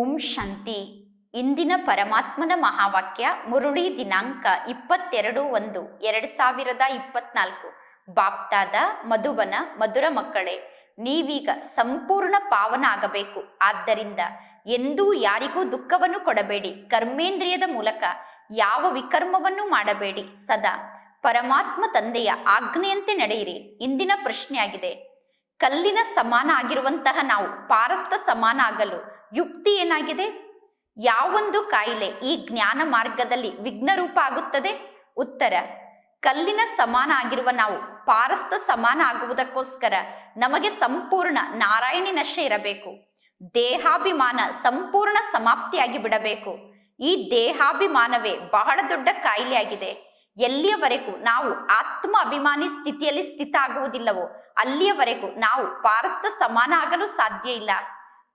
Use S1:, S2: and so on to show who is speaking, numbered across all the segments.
S1: ಓಂ ಶಾಂತಿ. ಇಂದಿನ ಪರಮಾತ್ಮನ ಮಹಾವಾಕ್ಯ ಮುರುಳಿ ದಿನಾಂಕ ಇಪ್ಪತ್ತೆರಡು ಒಂದು ಎರಡು ಸಾವಿರದ ಇಪ್ಪತ್ನಾಲ್ಕು. ಬಾಪ್ತಾದ ಮಧುಬನ ಮಧುರ ಮಕ್ಕಳೇ, ನೀವೀಗ ಸಂಪೂರ್ಣ ಪಾವನ ಆಗಬೇಕು ಆದ್ದರಿಂದ ಎಂದೂ ಯಾರಿಗೂ ದುಃಖವನ್ನು ಕೊಡಬೇಡಿ. ಕರ್ಮೇಂದ್ರಿಯದ ಮೂಲಕ ಯಾವ ವಿಕರ್ಮವನ್ನು ಮಾಡಬೇಡಿ. ಸದಾ ಪರಮಾತ್ಮ ತಂದೆಯ ಆಜ್ಞೆಯಂತೆ ನಡೆಯಿರಿ. ಇಂದಿನ ಪ್ರಶ್ನೆಯಾಗಿದೆ. ಕಲ್ಲಿನ ಸಮಾನ ಆಗಿರುವಂತಹ ನಾವು ಪಾರಸ್ಥ ಸಮಾನ ಆಗಲು ಯುಕ್ತಿ ಏನಾಗಿದೆ? ಯಾವೊಂದು ಕಾಯಿಲೆ ಈ ಜ್ಞಾನ ಮಾರ್ಗದಲ್ಲಿ ವಿಘ್ನರೂಪ ಆಗುತ್ತದೆ? ಉತ್ತರ, ಕಲ್ಲಿನ ಸಮಾನ ಆಗಿರುವ ನಾವು ಪಾರಸ್ತ ಸಮಾನ ಆಗುವುದಕ್ಕೋಸ್ಕರ ನಮಗೆ ಸಂಪೂರ್ಣ ನಾರಾಯಣಿ ನಶೆ ಇರಬೇಕು. ದೇಹಾಭಿಮಾನ ಸಂಪೂರ್ಣ ಸಮಾಪ್ತಿಯಾಗಿ ಬಿಡಬೇಕು. ಈ ದೇಹಾಭಿಮಾನವೇ ಬಹಳ ದೊಡ್ಡ ಕಾಯಿಲೆಯಾಗಿದೆ. ಎಲ್ಲಿಯವರೆಗೂ ನಾವು ಆತ್ಮ ಅಭಿಮಾನಿ ಸ್ಥಿತಿಯಲ್ಲಿ ಸ್ಥಿತ ಆಗುವುದಿಲ್ಲವೋ ಅಲ್ಲಿಯವರೆಗೂ ನಾವು ಪಾರಸ್ತ ಸಮಾನ ಆಗಲು ಸಾಧ್ಯ ಇಲ್ಲ.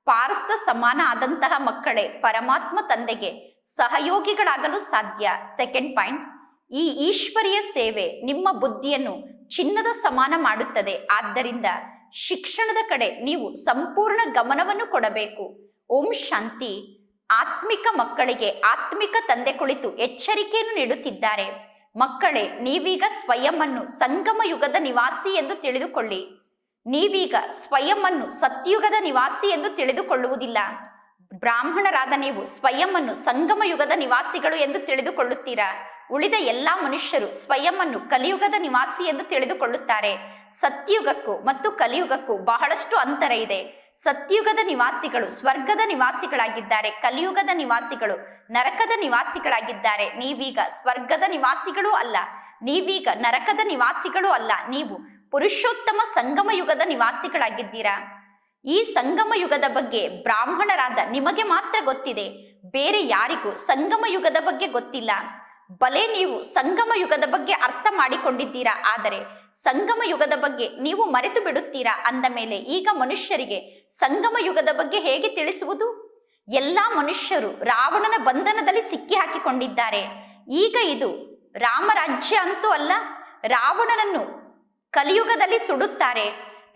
S1: ಪಾರಸ್ತ ಸಮಾನ ಆದಂತಹ ಮಕ್ಕಳೇ, ಪರಮಾತ್ಮ ತಂದೆಗೆ ಸಹಯೋಗಿಗಳಾಗಲು ಸಾಧ್ಯ. ಸೆಕೆಂಡ್ ಪಾಯಿಂಟ್ ಈ ಈಶ್ವರಿಯ ಸೇವೆ ನಿಮ್ಮ ಬುದ್ಧಿಯನ್ನು ಚಿನ್ನದ ಸಮಾನ ಮಾಡುತ್ತದೆ. ಆದ್ದರಿಂದ ಶಿಕ್ಷಣದ ಕಡೆ ನೀವು ಸಂಪೂರ್ಣ ಗಮನವನ್ನು ಕೊಡಬೇಕು. ಓಂ ಶಾಂತಿ. ಆತ್ಮಿಕ ಮಕ್ಕಳಿಗೆ ಆತ್ಮಿಕ ತಂದೆ ಕುಳಿತು ಎಚ್ಚರಿಕೆಯನ್ನು ನೀಡುತ್ತಿದ್ದಾರೆ. ಮಕ್ಕಳೇ, ನೀವೀಗ ಸ್ವಯಂವನ್ನು ಸಂಗಮ ಯುಗದ ನಿವಾಸಿ ಎಂದು ತಿಳಿದುಕೊಳ್ಳಿ. ನೀವೀಗ ಸ್ವಯಂ ಸತ್ಯುಗದ ನಿವಾಸಿ ಎಂದು ತಿಳಿದುಕೊಳ್ಳುವುದಿಲ್ಲ. ಬ್ರಾಹ್ಮಣರಾದ ನೀವು ಸ್ವಯಂ ಸಂಗಮ ಯುಗದ ನಿವಾಸಿಗಳು ಎಂದು ತಿಳಿದುಕೊಳ್ಳುತ್ತೀರಾ? ಉಳಿದ ಎಲ್ಲಾ ಮನುಷ್ಯರು ಸ್ವಯಂ ಕಲಿಯುಗದ ನಿವಾಸಿ ಎಂದು ತಿಳಿದುಕೊಳ್ಳುತ್ತಾರೆ. ಸತ್ಯುಗಕ್ಕೂ ಮತ್ತು ಕಲಿಯುಗಕ್ಕೂ ಬಹಳಷ್ಟು ಅಂತರ ಇದೆ. ಸತ್ಯುಗದ ನಿವಾಸಿಗಳು ಸ್ವರ್ಗದ ನಿವಾಸಿಗಳಾಗಿದ್ದಾರೆ. ಕಲಿಯುಗದ ನಿವಾಸಿಗಳು ನರಕದ ನಿವಾಸಿಗಳಾಗಿದ್ದಾರೆ. ನೀವೀಗ ಸ್ವರ್ಗದ ನಿವಾಸಿಗಳೂ ಅಲ್ಲ. ನೀವೀಗ ನರಕದ ನಿವಾಸಿಗಳೂ ಅಲ್ಲ. ನೀವು ಪುರುಷೋತ್ತಮ ಸಂಗಮ ಯುಗದ ನಿವಾಸಿಗಳಾಗಿದ್ದೀರಾ? ಈ ಸಂಗಮ ಯುಗದ ಬಗ್ಗೆ ಬ್ರಾಹ್ಮಣರಾದ ನಿಮಗೆ ಮಾತ್ರ ಗೊತ್ತಿದೆ. ಬೇರೆ ಯಾರಿಗೂ ಸಂಗಮ ಯುಗದ ಬಗ್ಗೆ ಗೊತ್ತಿಲ್ಲ. ಬಲೆ ನೀವು ಸಂಗಮ ಯುಗದ ಬಗ್ಗೆ ಅರ್ಥ ಮಾಡಿಕೊಂಡಿದ್ದೀರಾ? ಆದರೆ ಸಂಗಮ ಯುಗದ ಬಗ್ಗೆ ನೀವು ಮರೆತು ಬಿಡುತ್ತೀರಾ? ಅಂದ ಮೇಲೆ ಈಗ ಮನುಷ್ಯರಿಗೆ ಸಂಗಮ ಯುಗದ ಬಗ್ಗೆ ಹೇಗೆ ತಿಳಿಸುವುದು? ಎಲ್ಲಾ ಮನುಷ್ಯರು ರಾವಣನ ಬಂಧನದಲ್ಲಿ ಸಿಕ್ಕಿ ಹಾಕಿಕೊಂಡಿದ್ದಾರೆ ಈಗ ಇದು ರಾಮರಾಜ್ಯ ಅಂತೂ ಅಲ್ಲ, ರಾವಣನನ್ನು ಕಲಿಯುಗದಲ್ಲಿ ಸುಡುತ್ತಾರೆ.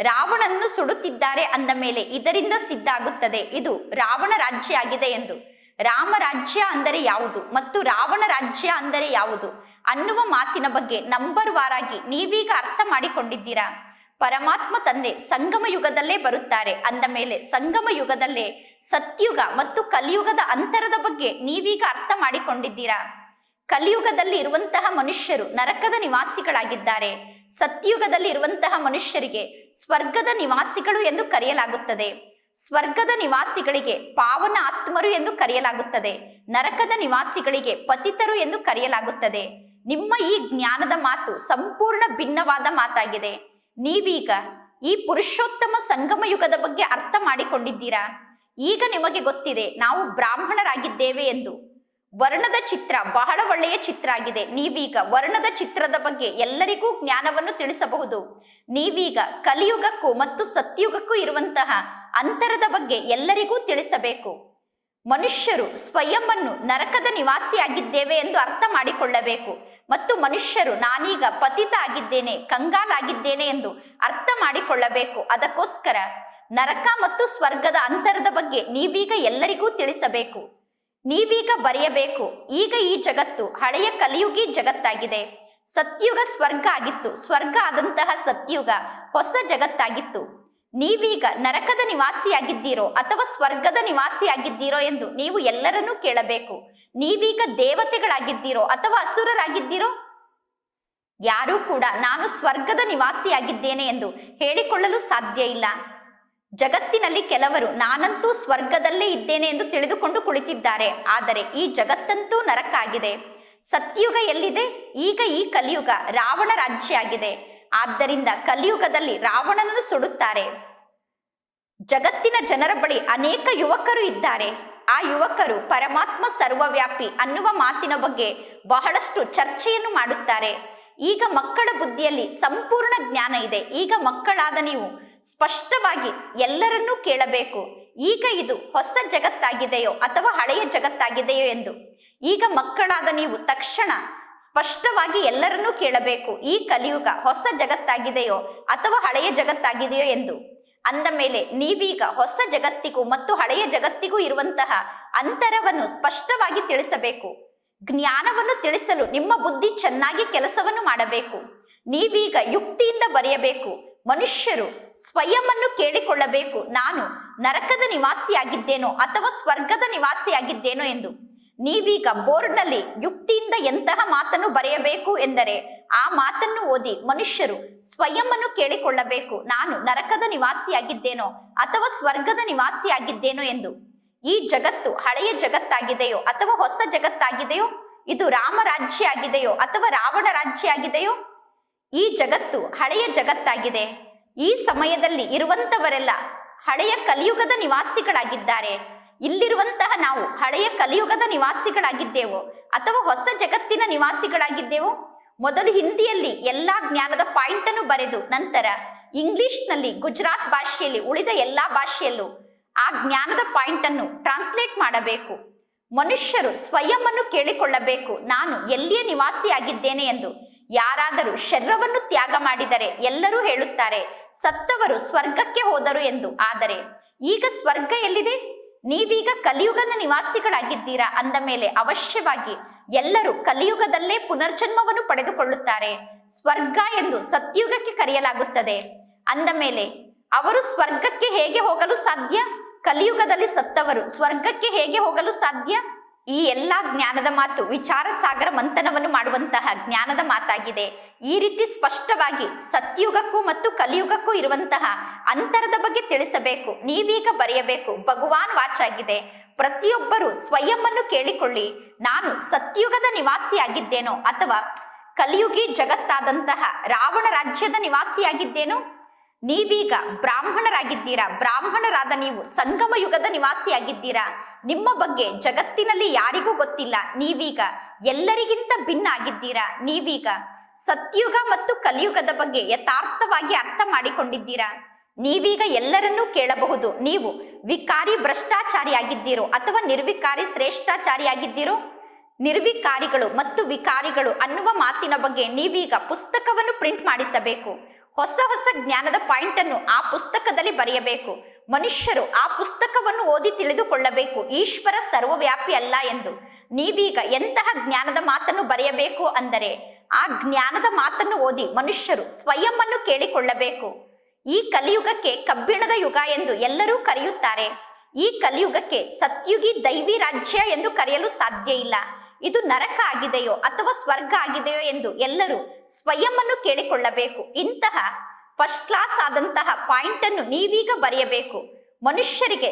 S1: ರಾವಣನ್ನು ಸುಡುತ್ತಿದ್ದಾರೆ ಅಂದ ಮೇಲೆ ಇದರಿಂದ ಸಿದ್ಧ ಆಗುತ್ತದೆ ಇದು ರಾವಣ ರಾಜ್ಯ ಆಗಿದೆ ಎಂದು. ರಾಮ ರಾಜ್ಯ ಅಂದರೆ ಯಾವುದು ಮತ್ತು ರಾವಣ ರಾಜ್ಯ ಅಂದರೆ ಯಾವುದು ಅನ್ನುವ ಮಾತಿನ ಬಗ್ಗೆ ನಂಬರ್ ವಾರಾಗಿ ನೀವೀಗ ಅರ್ಥ ಮಾಡಿಕೊಂಡಿದ್ದೀರಾ? ಪರಮಾತ್ಮ ತಂದೆ ಸಂಗಮ ಯುಗದಲ್ಲೇ ಬರುತ್ತಾರೆ. ಅಂದ ಮೇಲೆ ಸಂಗಮ ಯುಗದಲ್ಲೇ ಸತ್ಯುಗ ಮತ್ತು ಕಲಿಯುಗದ ಅಂತರದ ಬಗ್ಗೆ ನೀವೀಗ ಅರ್ಥ ಮಾಡಿಕೊಂಡಿದ್ದೀರಾ? ಕಲಿಯುಗದಲ್ಲಿ ಇರುವಂತಹ ಮನುಷ್ಯರು ನರಕದ ನಿವಾಸಿಗಳಾಗಿದ್ದಾರೆ. ಸತ್ಯುಗದಲ್ಲಿ ಇರುವಂತಹ ಮನುಷ್ಯರಿಗೆ ಸ್ವರ್ಗದ ನಿವಾಸಿಗಳು ಎಂದು ಕರೆಯಲಾಗುತ್ತದೆ. ಸ್ವರ್ಗದ ನಿವಾಸಿಗಳಿಗೆ ಪಾವನ ಆತ್ಮರು ಎಂದು ಕರೆಯಲಾಗುತ್ತದೆ. ನರಕದ ನಿವಾಸಿಗಳಿಗೆ ಪತಿತರು ಎಂದು ಕರೆಯಲಾಗುತ್ತದೆ. ನಿಮ್ಮ ಈ ಜ್ಞಾನದ ಮಾತು ಸಂಪೂರ್ಣ ಭಿನ್ನವಾದ ಮಾತಾಗಿದೆ. ನೀವೀಗ ಈ ಪುರುಷೋತ್ತಮ ಸಂಗಮ ಯುಗದ ಬಗ್ಗೆ ಅರ್ಥ ಮಾಡಿಕೊಂಡಿದ್ದೀರಾ? ಈಗ ನಿಮಗೆ ಗೊತ್ತಿದೆ, ನಾವು ಬ್ರಾಹ್ಮಣರಾಗಿದ್ದೇವೆ ಎಂದು. ವರ್ಣದ ಚಿತ್ರ ಬಹಳ ಒಳ್ಳೆಯ ಚಿತ್ರ ಆಗಿದೆ. ನೀವೀಗ ವರ್ಣದ ಚಿತ್ರದ ಬಗ್ಗೆ ಎಲ್ಲರಿಗೂ ಜ್ಞಾನವನ್ನು ತಿಳಿಸಬಹುದು. ನೀವೀಗ ಕಲಿಯುಗಕ್ಕೂ ಮತ್ತು ಸತ್ಯುಗಕ್ಕೂ ಇರುವಂತಹ ಅಂತರದ ಬಗ್ಗೆ ಎಲ್ಲರಿಗೂ ತಿಳಿಸಬೇಕು. ಮನುಷ್ಯರು ಸ್ವಯಂವನ್ನು ನರಕದ ನಿವಾಸಿಯಾಗಿದ್ದೇವೆ ಎಂದು ಅರ್ಥ ಮಾಡಿಕೊಳ್ಳಬೇಕು. ಮತ್ತು ಮನುಷ್ಯರು ನಾನೀಗ ಪತಿತ ಆಗಿದ್ದೇನೆ ಕಂಗಾಲಾಗಿದ್ದೇನೆ ಎಂದು ಅರ್ಥ ಮಾಡಿಕೊಳ್ಳಬೇಕು. ಅದಕ್ಕೋಸ್ಕರ ನರಕ ಮತ್ತು ಸ್ವರ್ಗದ ಅಂತರದ ಬಗ್ಗೆ ನೀವೀಗ ಎಲ್ಲರಿಗೂ ತಿಳಿಸಬೇಕು. ನೀವೀಗ ಬರೆಯಬೇಕು. ಈಗ ಈ ಜಗತ್ತು ಹಳೆಯ ಕಲಿಯುಗಿ ಜಗತ್ತಾಗಿದೆ. ಸತ್ಯುಗ ಸ್ವರ್ಗ ಆಗಿತ್ತು. ಸ್ವರ್ಗ ಆದಂತಹ ಸತ್ಯುಗ ಹೊಸ ಜಗತ್ತಾಗಿತ್ತು. ನೀವೀಗ ನರಕದ ನಿವಾಸಿಯಾಗಿದ್ದೀರೋ ಅಥವಾ ಸ್ವರ್ಗದ ನಿವಾಸಿಯಾಗಿದ್ದೀರೋ ಎಂದು ನೀವು ಎಲ್ಲರನ್ನೂ ಕೇಳಬೇಕು. ನೀವೀಗ ದೇವತೆಗಳಾಗಿದ್ದೀರೋ ಅಥವಾ ಅಸುರರಾಗಿದ್ದೀರೋ? ಯಾರೂ ಕೂಡ ನಾನು ಸ್ವರ್ಗದ ನಿವಾಸಿಯಾಗಿದ್ದೇನೆ ಎಂದು ಹೇಳಿಕೊಳ್ಳಲು ಸಾಧ್ಯ ಇಲ್ಲ. ಜಗತ್ತಿನಲ್ಲಿ ಕೆಲವರು, ನಾನಂತೂ ಸ್ವರ್ಗದಲ್ಲೇ ಇದ್ದೇನೆ ಎಂದು ತಿಳಿದುಕೊಂಡು ಕುಳಿತಿದ್ದಾರೆ. ಆದರೆ ಈ ಜಗತ್ತಂತೂ ನರಕಾಗಿದೆ. ಸತ್ಯುಗ ಎಲ್ಲಿದೆ? ಈಗ ಈ ಕಲಿಯುಗ ರಾವಣ ರಾಜ್ಯ ಆಗಿದೆ ಆದ್ದರಿಂದ ಕಲಿಯುಗದಲ್ಲಿ ರಾವಣನನ್ನು ಸುಡುತ್ತಾರೆ. ಜಗತ್ತಿನ ಜನರ ಬಳಿ ಅನೇಕ ಯುವಕರು ಇದ್ದಾರೆ. ಆ ಯುವಕರು ಪರಮಾತ್ಮ ಸರ್ವವ್ಯಾಪಿ ಅನ್ನುವ ಮಾತಿನ ಬಗ್ಗೆ ಬಹಳಷ್ಟು ಚರ್ಚೆಯನ್ನು ಮಾಡುತ್ತಾರೆ. ಈಗ ಮಕ್ಕಳ ಬುದ್ಧಿಯಲ್ಲಿ ಸಂಪೂರ್ಣ ಜ್ಞಾನ ಇದೆ. ಈಗ ಮಕ್ಕಳಾದ ನೀವು ಸ್ಪಷ್ಟವಾಗಿ ಎಲ್ಲರನ್ನೂ ಕೇಳಬೇಕು. ಈಗ ಇದು ಹೊಸ ಜಗತ್ತಾಗಿದೆಯೋ ಅಥವಾ ಹಳೆಯ ಜಗತ್ತಾಗಿದೆಯೋ ಎಂದು. ಈಗ ಮಕ್ಕಳಾದ ನೀವು ತಕ್ಷಣ ಸ್ಪಷ್ಟವಾಗಿ ಎಲ್ಲರನ್ನೂ ಕೇಳಬೇಕು. ಈ ಕಲಿಯುಗ ಹೊಸ ಜಗತ್ತಾಗಿದೆಯೋ ಅಥವಾ ಹಳೆಯ ಜಗತ್ತಾಗಿದೆಯೋ ಎಂದು. ಅಂದ ಮೇಲೆ ನೀವೀಗ ಹೊಸ ಜಗತ್ತಿಗೂ ಮತ್ತು ಹಳೆಯ ಜಗತ್ತಿಗೂ ಇರುವಂತಹ ಅಂತರವನ್ನು ಸ್ಪಷ್ಟವಾಗಿ ತಿಳಿಸಬೇಕು. ಜ್ಞಾನವನ್ನು ತಿಳಿಸಲು ನಿಮ್ಮ ಬುದ್ಧಿ ಚೆನ್ನಾಗಿ ಕೆಲಸವನ್ನು ಮಾಡಬೇಕು. ನೀವೀಗ ಯುಕ್ತಿಯಿಂದ ಬರೆಯಬೇಕು. ಮನುಷ್ಯರು ಸ್ವಯಂವನ್ನು ಕೇಳಿಕೊಳ್ಳಬೇಕು. ನಾನು ನರಕದ ನಿವಾಸಿಯಾಗಿದ್ದೇನೋ ಅಥವಾ ಸ್ವರ್ಗದ ನಿವಾಸಿಯಾಗಿದ್ದೇನೋ ಎಂದು. ನೀವೀಗ ಬೋರ್ಡ್ನಲ್ಲಿ ಯುಕ್ತಿಯಿಂದ ಎಂತಹ ಮಾತನ್ನು ಬರೆಯಬೇಕು ಎಂದರೆ ಆ ಮಾತನ್ನು ಓದಿ ಮನುಷ್ಯರು ಸ್ವಯಂವನ್ನು ಕೇಳಿಕೊಳ್ಳಬೇಕು. ನಾನು ನರಕದ ನಿವಾಸಿಯಾಗಿದ್ದೇನೋ ಅಥವಾ ಸ್ವರ್ಗದ ನಿವಾಸಿಯಾಗಿದ್ದೇನೋ ಎಂದು. ಈ ಜಗತ್ತು ಹಳೆಯ ಜಗತ್ತಾಗಿದೆಯೋ ಅಥವಾ ಹೊಸ ಜಗತ್ತಾಗಿದೆಯೋ? ಇದು ರಾಮ ರಾಜ್ಯ ಆಗಿದೆಯೋ ಅಥವಾ ರಾವಣ ರಾಜ್ಯ ಆಗಿದೆಯೋ? ಈ ಜಗತ್ತು ಹಳೆಯ ಜಗತ್ತಾಗಿದೆ. ಈ ಸಮಯದಲ್ಲಿ ಇರುವಂತವರೆಲ್ಲ ಹಳೆಯ ಕಲಿಯುಗದ ನಿವಾಸಿಗಳಾಗಿದ್ದಾರೆ. ಇಲ್ಲಿರುವಂತಹ ನಾವು ಹಳೆಯ ಕಲಿಯುಗದ ನಿವಾಸಿಗಳಾಗಿದ್ದೇವೋ ಅಥವಾ ಹೊಸ ಜಗತ್ತಿನ ನಿವಾಸಿಗಳಾಗಿದ್ದೇವೋ? ಮೊದಲು ಹಿಂದಿಯಲ್ಲಿ ಎಲ್ಲಾ ಜ್ಞಾನದ ಪಾಯಿಂಟ್ ಅನ್ನು ಬರೆದು ನಂತರ ಇಂಗ್ಲಿಷ್ನಲ್ಲಿ ಗುಜರಾತ್ ಭಾಷೆಯಲ್ಲಿ ಉಳಿದ ಎಲ್ಲಾ ಭಾಷೆಯಲ್ಲೂ ಆ ಜ್ಞಾನದ ಪಾಯಿಂಟ್ ಅನ್ನು ಟ್ರಾನ್ಸ್ಲೇಟ್ ಮಾಡಬೇಕು. ಮನುಷ್ಯರು ಸ್ವಯಂವನ್ನು ಕೇಳಿಕೊಳ್ಳಬೇಕು. ನಾನು ಎಲ್ಲಿಯ ನಿವಾಸಿಯಾಗಿದ್ದೇನೆ ಎಂದು ಯಾರಾದರೂ ಶರೀರವನ್ನು ತ್ಯಾಗ ಮಾಡಿದರೆ ಎಲ್ಲರೂ ಹೇಳುತ್ತಾರೆ, ಸತ್ತವರು ಸ್ವರ್ಗಕ್ಕೆ ಹೋದರು ಎಂದು. ಆದರೆ ಈಗ ಸ್ವರ್ಗ ಎಲ್ಲಿದೆ? ನೀವೀಗ ಕಲಿಯುಗದ ನಿವಾಸಿಗಳಾಗಿದ್ದೀರಾ? ಅಂದ ಮೇಲೆ ಅವಶ್ಯವಾಗಿ ಎಲ್ಲರೂ ಕಲಿಯುಗದಲ್ಲೇ ಪುನರ್ಜನ್ಮವನ್ನು ಪಡೆದುಕೊಳ್ಳುತ್ತಾರೆ. ಸ್ವರ್ಗ ಎಂದು ಸತ್ಯುಗಕ್ಕೆ ಕರೆಯಲಾಗುತ್ತದೆ. ಅಂದ ಮೇಲೆ ಅವರು ಸ್ವರ್ಗಕ್ಕೆ ಹೇಗೆ ಹೋಗಲು ಸಾಧ್ಯ? ಕಲಿಯುಗದಲ್ಲಿ ಸತ್ತವರು ಸ್ವರ್ಗಕ್ಕೆ ಹೇಗೆ ಹೋಗಲು ಸಾಧ್ಯ? ಈ ಎಲ್ಲ ಜ್ಞಾನದ ಮಾತು ವಿಚಾರ ಸಾಗರ ಮಂಥನವನ್ನು ಮಾಡುವಂತಹ ಜ್ಞಾನದ ಮಾತಾಗಿದೆ. ಈ ರೀತಿ ಸ್ಪಷ್ಟವಾಗಿ ಸತ್ಯುಗಕ್ಕೂ ಮತ್ತು ಕಲಿಯುಗಕ್ಕೂ ಇರುವಂತಹ ಅಂತರದ ಬಗ್ಗೆ ತಿಳಿಸಬೇಕು. ನೀವೀಗ ಬರೆಯಬೇಕು. ಭಗವಾನ್ ವಾಚಾಗಿದೆ. ಪ್ರತಿಯೊಬ್ಬರು ಸ್ವಯಂವನ್ನು ಕೇಳಿಕೊಳ್ಳಿ. ನಾನು ಸತ್ಯುಗದ ನಿವಾಸಿಯಾಗಿದ್ದೇನೋ ಅಥವಾ ಕಲಿಯುಗಿ ಜಗತ್ತಾದಂತಹ ರಾವಣ ರಾಜ್ಯದ ನಿವಾಸಿಯಾಗಿದ್ದೇನೋ? ನೀವೀಗ ಬ್ರಾಹ್ಮಣರಾಗಿದ್ದೀರಾ? ಬ್ರಾಹ್ಮಣರಾದ ನೀವು ಸಂಗಮ ಯುಗದ ನಿವಾಸಿಯಾಗಿದ್ದೀರಾ? ನಿಮ್ಮ ಬಗ್ಗೆ ಜಗತ್ತಿನಲ್ಲಿ ಯಾರಿಗೂ ಗೊತ್ತಿಲ್ಲ. ನೀವೀಗ ಎಲ್ಲರಿಗಿಂತ ಭಿನ್ನ ಆಗಿದ್ದೀರಾ ನೀವೀಗ ಸತ್ಯುಗ ಮತ್ತು ಕಲಿಯುಗದ ಬಗ್ಗೆ ಯಥಾರ್ಥವಾಗಿ ಅರ್ಥ ಮಾಡಿಕೊಂಡಿದ್ದೀರಾ. ನೀವೀಗ ಎಲ್ಲರನ್ನೂ ಕೇಳಬಹುದು. ನೀವು ವಿಕಾರಿ ಭ್ರಷ್ಟಾಚಾರಿಯಾಗಿದ್ದೀರೋ ಅಥವಾ ನಿರ್ವಿಕಾರಿ ಶ್ರೇಷ್ಠಾಚಾರಿಯಾಗಿದ್ದೀರೋ? ನಿರ್ವಿಕಾರಿಗಳು ಮತ್ತು ವಿಕಾರಿಗಳು ಅನ್ನುವ ಮಾತಿನ ಬಗ್ಗೆ ನೀವೀಗ ಪುಸ್ತಕವನ್ನು ಪ್ರಿಂಟ್ ಮಾಡಿಸಬೇಕು. ಹೊಸ ಹೊಸ ಜ್ಞಾನದ ಪಾಯಿಂಟ್ ಅನ್ನು ಆ ಪುಸ್ತಕದಲ್ಲಿ ಬರೆಯಬೇಕು. ಮನುಷ್ಯರು ಆ ಪುಸ್ತಕವನ್ನು ಓದಿ ತಿಳಿದುಕೊಳ್ಳಬೇಕು. ಈಶ್ವರ ಸರ್ವವ್ಯಾಪಿ ಅಲ್ಲ ಎಂದು. ನೀವೀಗ ಎಂತಹ ಜ್ಞಾನದ ಮಾತನ್ನು ಬರೆಯಬೇಕು ಅಂದರೆ, ಆ ಜ್ಞಾನದ ಮಾತನ್ನು ಓದಿ ಮನುಷ್ಯರು ಸ್ವಯಂವನ್ನು ಕೇಳಿಕೊಳ್ಳಬೇಕು. ಈ ಕಲಿಯುಗಕ್ಕೆ ಕಬ್ಬಿಣದ ಯುಗ ಎಂದು ಎಲ್ಲರೂ ಕರೆಯುತ್ತಾರೆ. ಈ ಕಲಿಯುಗಕ್ಕೆ ಸತ್ಯುಗಿ ದೈವಿ ರಾಜ್ಯ ಎಂದು ಕರೆಯಲು ಸಾಧ್ಯ ಇಲ್ಲ. ಇದು ನರಕ ಆಗಿದೆಯೋ ಅಥವಾ ಸ್ವರ್ಗ ಆಗಿದೆಯೋ ಎಂದು ಎಲ್ಲರೂ ಸ್ವಯಂವನ್ನು ಕೇಳಿಕೊಳ್ಳಬೇಕು. ಇಂತಹ ಫಸ್ಟ್ ಕ್ಲಾಸ್ ಆದಂತಹ ಪಾಯಿಂಟ್ ಅನ್ನು ನೀವೀಗ ಬರೆಯಬೇಕು. ಮನುಷ್ಯರಿಗೆ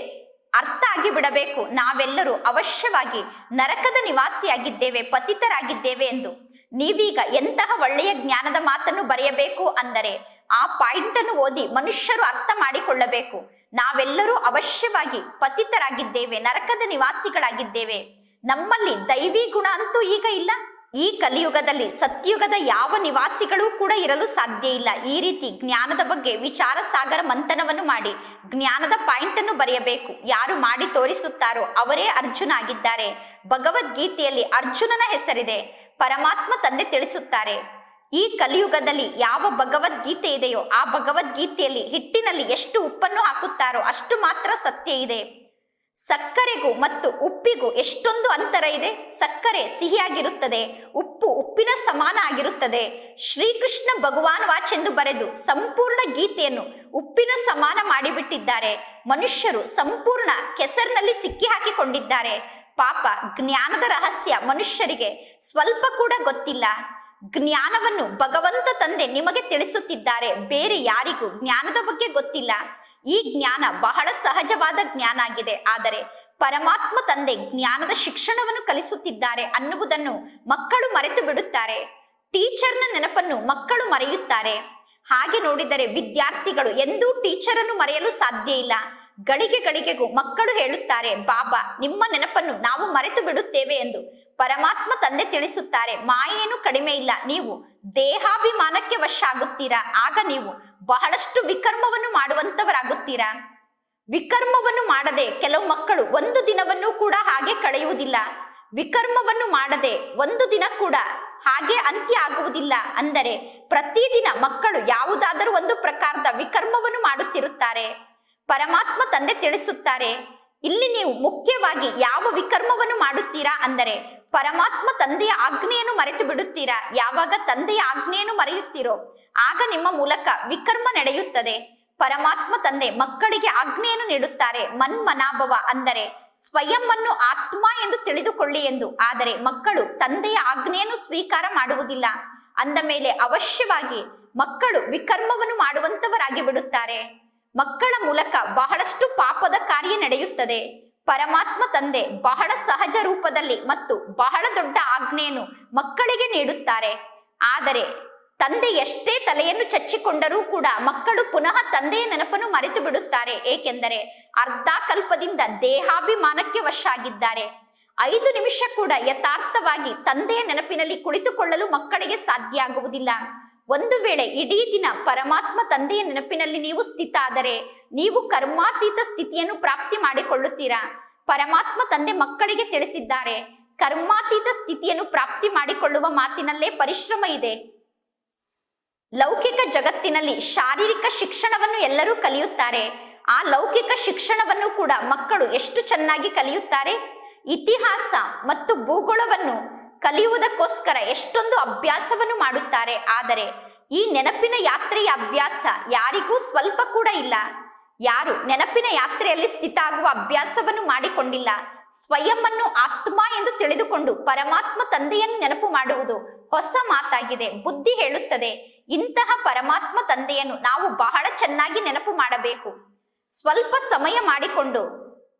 S1: ಅರ್ಥ ಆಗಿ ಬಿಡಬೇಕು. ನಾವೆಲ್ಲರೂ ಅವಶ್ಯವಾಗಿ ನರಕದ ನಿವಾಸಿಯಾಗಿದ್ದೇವೆ, ಪತಿತರಾಗಿದ್ದೇವೆ ಎಂದು. ನೀವೀಗ ಎಂತಹ ಒಳ್ಳೆಯ ಜ್ಞಾನದ ಮಾತನ್ನು ಬರೆಯಬೇಕು ಅಂದರೆ ಆ ಪಾಯಿಂಟ್ ಅನ್ನು ಓದಿ ಮನುಷ್ಯರು ಅರ್ಥ ಮಾಡಿಕೊಳ್ಳಬೇಕು. ನಾವೆಲ್ಲರೂ ಅವಶ್ಯವಾಗಿ ಪತಿತರಾಗಿದ್ದೇವೆ, ನರಕದ ನಿವಾಸಿಗಳಾಗಿದ್ದೇವೆ. ನಮ್ಮಲ್ಲಿ ದೈವಿ ಗುಣ ಅಂತೂ ಈಗ ಇಲ್ಲ. ಈ ಕಲಿಯುಗದಲ್ಲಿ ಸತ್ಯುಗದ ಯಾವ ನಿವಾಸಿಗಳೂ ಕೂಡ ಇರಲು ಸಾಧ್ಯ ಇಲ್ಲ. ಈ ರೀತಿ ಜ್ಞಾನದ ಬಗ್ಗೆ ವಿಚಾರ ಸಾಗರ ಮಂಥನವನ್ನು ಮಾಡಿ ಜ್ಞಾನದ ಪಾಯಿಂಟ್ ಅನ್ನು ಬರೆಯಬೇಕು. ಯಾರು ಮಾಡಿ ತೋರಿಸುತ್ತಾರೋ ಅವರೇ ಅರ್ಜುನ ಆಗಿದ್ದಾರೆ ಭಗವದ್ಗೀತೆಯಲ್ಲಿ ಅರ್ಜುನನ ಹೆಸರಿದೆ. ಪರಮಾತ್ಮ ತಂದೆ ತಿಳಿಸುತ್ತಾರೆ. ಈ ಕಲಿಯುಗದಲ್ಲಿ ಯಾವ ಭಗವದ್ಗೀತೆ ಇದೆಯೋ ಆ ಭಗವದ್ಗೀತೆಯಲ್ಲಿ ಹಿಟ್ಟಿನಲ್ಲಿ ಎಷ್ಟು ಉಪ್ಪನ್ನು ಹಾಕುತ್ತಾರೋ ಅಷ್ಟು ಮಾತ್ರ ಸತ್ಯ ಇದೆ. ಸಕ್ಕರೆಗೂ ಮತ್ತು ಉಪ್ಪಿಗೂ ಎಷ್ಟೊಂದು ಅಂತರ ಇದೆ. ಸಕ್ಕರೆ ಸಿಹಿಯಾಗಿರುತ್ತದೆ, ಉಪ್ಪು ಉಪ್ಪಿನ ಸಮಾನ ಆಗಿರುತ್ತದೆ. ಶ್ರೀಕೃಷ್ಣ ಭಗವಾನ್ ವಾಚ್ ಎಂದು ಬರೆದು ಸಂಪೂರ್ಣ ಗೀತೆಯನ್ನು ಉಪ್ಪಿನ ಸಮಾನ ಮಾಡಿಬಿಟ್ಟಿದ್ದಾರೆ. ಮನುಷ್ಯರು ಸಂಪೂರ್ಣ ಕೆಸರಿನಲ್ಲಿ ಸಿಕ್ಕಿ ಹಾಕಿಕೊಂಡಿದ್ದಾರೆ ಪಾಪ ಜ್ಞಾನದ ರಹಸ್ಯ ಮನುಷ್ಯರಿಗೆ ಸ್ವಲ್ಪ ಕೂಡ ಗೊತ್ತಿಲ್ಲ. ಜ್ಞಾನವನ್ನು ಭಗವಂತ ತಂದೆ ನಿಮಗೆ ತಿಳಿಸುತ್ತಿದ್ದಾರೆ. ಬೇರೆ ಯಾರಿಗೂ ಜ್ಞಾನದ ಬಗ್ಗೆ ಗೊತ್ತಿಲ್ಲ. ಈ ಜ್ಞಾನ ಬಹಳ ಸಹಜವಾದ ಜ್ಞಾನ ಆಗಿದೆ. ಆದರೆ ಪರಮಾತ್ಮ ತಂದೆ ಜ್ಞಾನದ ಶಿಕ್ಷಣವನ್ನು ಕಲಿಸುತ್ತಿದ್ದಾರೆ ಅನ್ನುವುದನ್ನು ಮಕ್ಕಳು ಮರೆತು ಬಿಡುತ್ತಾರೆ. ಟೀಚರ್ನ ನೆನಪನ್ನು ಮಕ್ಕಳು ಮರೆಯುತ್ತಾರೆ. ಹಾಗೆ ನೋಡಿದರೆ ವಿದ್ಯಾರ್ಥಿಗಳು ಎಂದೂ ಟೀಚರನ್ನು ಮರೆಯಲು ಸಾಧ್ಯ ಇಲ್ಲ. ಗಳಿಗೆ ಗಳಿಗೆಗೂ ಮಕ್ಕಳು ಹೇಳುತ್ತಾರೆ, ಬಾಬಾ, ನಿಮ್ಮ ನೆನಪನ್ನು ನಾವು ಮರೆತು ಬಿಡುತ್ತೇವೆ ಎಂದು. ಪರಮಾತ್ಮ ತಂದೆ ತಿಳಿಸುತ್ತಾರೆ, ಮಾಯೇನು ಕಡಿಮೆ ಇಲ್ಲ, ನೀವು ದೇಹಾಭಿಮಾನಕ್ಕೆ ವಶ ಆಗುತ್ತೀರಾ ಆಗ ನೀವು ಬಹಳಷ್ಟು ವಿಕರ್ಮವನ್ನು ಮಾಡುವಂತವರಾಗುತ್ತೀರಾ? ವಿಕರ್ಮವನ್ನು ಮಾಡದೆ ಕೆಲವು ಮಕ್ಕಳು ಒಂದು ದಿನವನ್ನು ಕೂಡ ಹಾಗೆ ಕಳೆಯುವುದಿಲ್ಲ. ವಿಕರ್ಮವನ್ನು ಮಾಡದೆ ಒಂದು ದಿನ ಕೂಡ ಹಾಗೆ ಅಂತ್ಯ ಆಗುವುದಿಲ್ಲ. ಅಂದರೆ ಪ್ರತಿದಿನ ಮಕ್ಕಳು ಯಾವುದಾದರೂ ಒಂದು ಪ್ರಕಾರದ ವಿಕರ್ಮವನ್ನು ಮಾಡುತ್ತಿರುತ್ತಾರೆ. ಪರಮಾತ್ಮ ತಂದೆ ತಿಳಿಸುತ್ತಾರೆ. ಇಲ್ಲಿ ನೀವು ಮುಖ್ಯವಾಗಿ ಯಾವ ವಿಕರ್ಮವನ್ನು ಮಾಡುತ್ತೀರಾ ಅಂದರೆ, ಪರಮಾತ್ಮ ತಂದೆಯ ಆಜ್ಞೆಯನ್ನು ಮರೆತು ಬಿಡುತ್ತೀರಾ? ಯಾವಾಗ ತಂದೆಯ ಆಜ್ಞೆಯನ್ನು ಮರೆಯುತ್ತೀರೋ, ಆಗ ನಿಮ್ಮ ಮೂಲಕ ವಿಕರ್ಮ ನಡೆಯುತ್ತದೆ. ಪರಮಾತ್ಮ ತಂದೆ ಮಕ್ಕಳಿಗೆ ಆಜ್ಞೆಯನ್ನು ನೀಡುತ್ತಾರೆ. ಮನ್ಮನಾಭವ ಅಂದರೆ ಸ್ವಯಂ ಅನ್ನು ಆತ್ಮ ಎಂದು ತಿಳಿದುಕೊಳ್ಳಿ ಎಂದು. ಆದರೆ ಮಕ್ಕಳು ತಂದೆಯ ಆಜ್ಞೆಯನ್ನು ಸ್ವೀಕಾರ ಮಾಡುವುದಿಲ್ಲ. ಅಂದ ಮೇಲೆ ಅವಶ್ಯವಾಗಿ ಮಕ್ಕಳು ವಿಕರ್ಮವನ್ನು ಮಾಡುವಂತವರಾಗಿ ಬಿಡುತ್ತಾರೆ. ಮಕ್ಕಳ ಮೂಲಕ ಬಹಳಷ್ಟು ಪಾಪದ ಕಾರ್ಯ ನಡೆಯುತ್ತದೆ. ಪರಮಾತ್ಮ ತಂದೆ ಬಹಳ ಸಹಜ ರೂಪದಲ್ಲಿ ಮತ್ತು ಬಹಳ ದೊಡ್ಡ ಆಜ್ಞೆಯನ್ನು ಮಕ್ಕಳಿಗೆ ನೀಡುತ್ತಾರೆ. ಆದರೆ ತಂದೆ ಎಷ್ಟೇ ತಲೆಯನ್ನು ಚಚ್ಚಿಕೊಂಡರೂ ಕೂಡ ಮಕ್ಕಳು ಪುನಃ ತಂದೆಯ ನೆನಪನ್ನು ಮರೆತು ಬಿಡುತ್ತಾರೆ. ಏಕೆಂದರೆ ಅರ್ಧ ಕಲ್ಪದಿಂದ ದೇಹಾಭಿಮಾನಕ್ಕೆ ವಶ ಆಗಿದ್ದಾರೆ ಐದು ನಿಮಿಷ ಕೂಡ ಯಥಾರ್ಥವಾಗಿ ತಂದೆಯ ನೆನಪಿನಲ್ಲಿ ಕುಳಿತುಕೊಳ್ಳಲು ಮಕ್ಕಳಿಗೆ ಸಾಧ್ಯ ಆಗುವುದಿಲ್ಲ. ಒಂದು ವೇಳೆ ಇಡೀ ದಿನ ಪರಮಾತ್ಮ ತಂದೆಯ ನೆನಪಿನಲ್ಲಿ ನೀವು ಸ್ಥಿತ ಆದರೆ ನೀವು ಕರ್ಮಾತೀತ ಸ್ಥಿತಿಯನ್ನು ಪ್ರಾಪ್ತಿ ಮಾಡಿಕೊಳ್ಳುತ್ತೀರಾ? ಪರಮಾತ್ಮ ತಂದೆ ಮಕ್ಕಳಿಗೆ ತಿಳಿಸಿದ್ದಾರೆ, ಕರ್ಮಾತೀತ ಸ್ಥಿತಿಯನ್ನು ಪ್ರಾಪ್ತಿ ಮಾಡಿಕೊಳ್ಳುವ ಮಾತಿನಲ್ಲೇ ಪರಿಶ್ರಮ ಇದೆ. ಲೌಕಿಕ ಜಗತ್ತಿನಲ್ಲಿ ಶಾರೀರಿಕ ಶಿಕ್ಷಣವನ್ನು ಎಲ್ಲರೂ ಕಲಿಯುತ್ತಾರೆ. ಆ ಲೌಕಿಕ ಶಿಕ್ಷಣವನ್ನು ಕೂಡ ಮಕ್ಕಳು ಎಷ್ಟು ಚೆನ್ನಾಗಿ ಕಲಿಯುತ್ತಾರೆ? ಇತಿಹಾಸ ಮತ್ತು ಭೂಗೋಳವನ್ನು ಕಲಿಯುವುದಕ್ಕೋಸ್ಕರ ಎಷ್ಟೊಂದು ಅಭ್ಯಾಸವನ್ನು ಮಾಡುತ್ತಾರೆ. ಆದರೆ ಈ ನೆನಪಿನ ಯಾತ್ರೆಯ ಅಭ್ಯಾಸ ಯಾರಿಗೂ ಸ್ವಲ್ಪ ಕೂಡ ಇಲ್ಲ. ಯಾರು ನೆನಪಿನ ಯಾತ್ರೆಯಲ್ಲಿ ಸ್ಥಿತ ಆಗುವ ಅಭ್ಯಾಸವನ್ನು ಮಾಡಿಕೊಂಡಿಲ್ಲ. ಸ್ವಯಂ ಅನ್ನು ಆತ್ಮ ಎಂದು ತಿಳಿದುಕೊಂಡು ಪರಮಾತ್ಮ ತಂದೆಯನ್ನು ನೆನಪು ಮಾಡುವುದು ಹೊಸ ಮಾತಾಗಿದೆ. ಬುದ್ಧಿ ಹೇಳುತ್ತದೆ, ಇಂತಹ ಪರಮಾತ್ಮ ತಂದೆಯನ್ನು ನಾವು ಬಹಳ ಚೆನ್ನಾಗಿ ನೆನಪು ಮಾಡಬೇಕು. ಸ್ವಲ್ಪ ಸಮಯ ಮಾಡಿಕೊಂಡು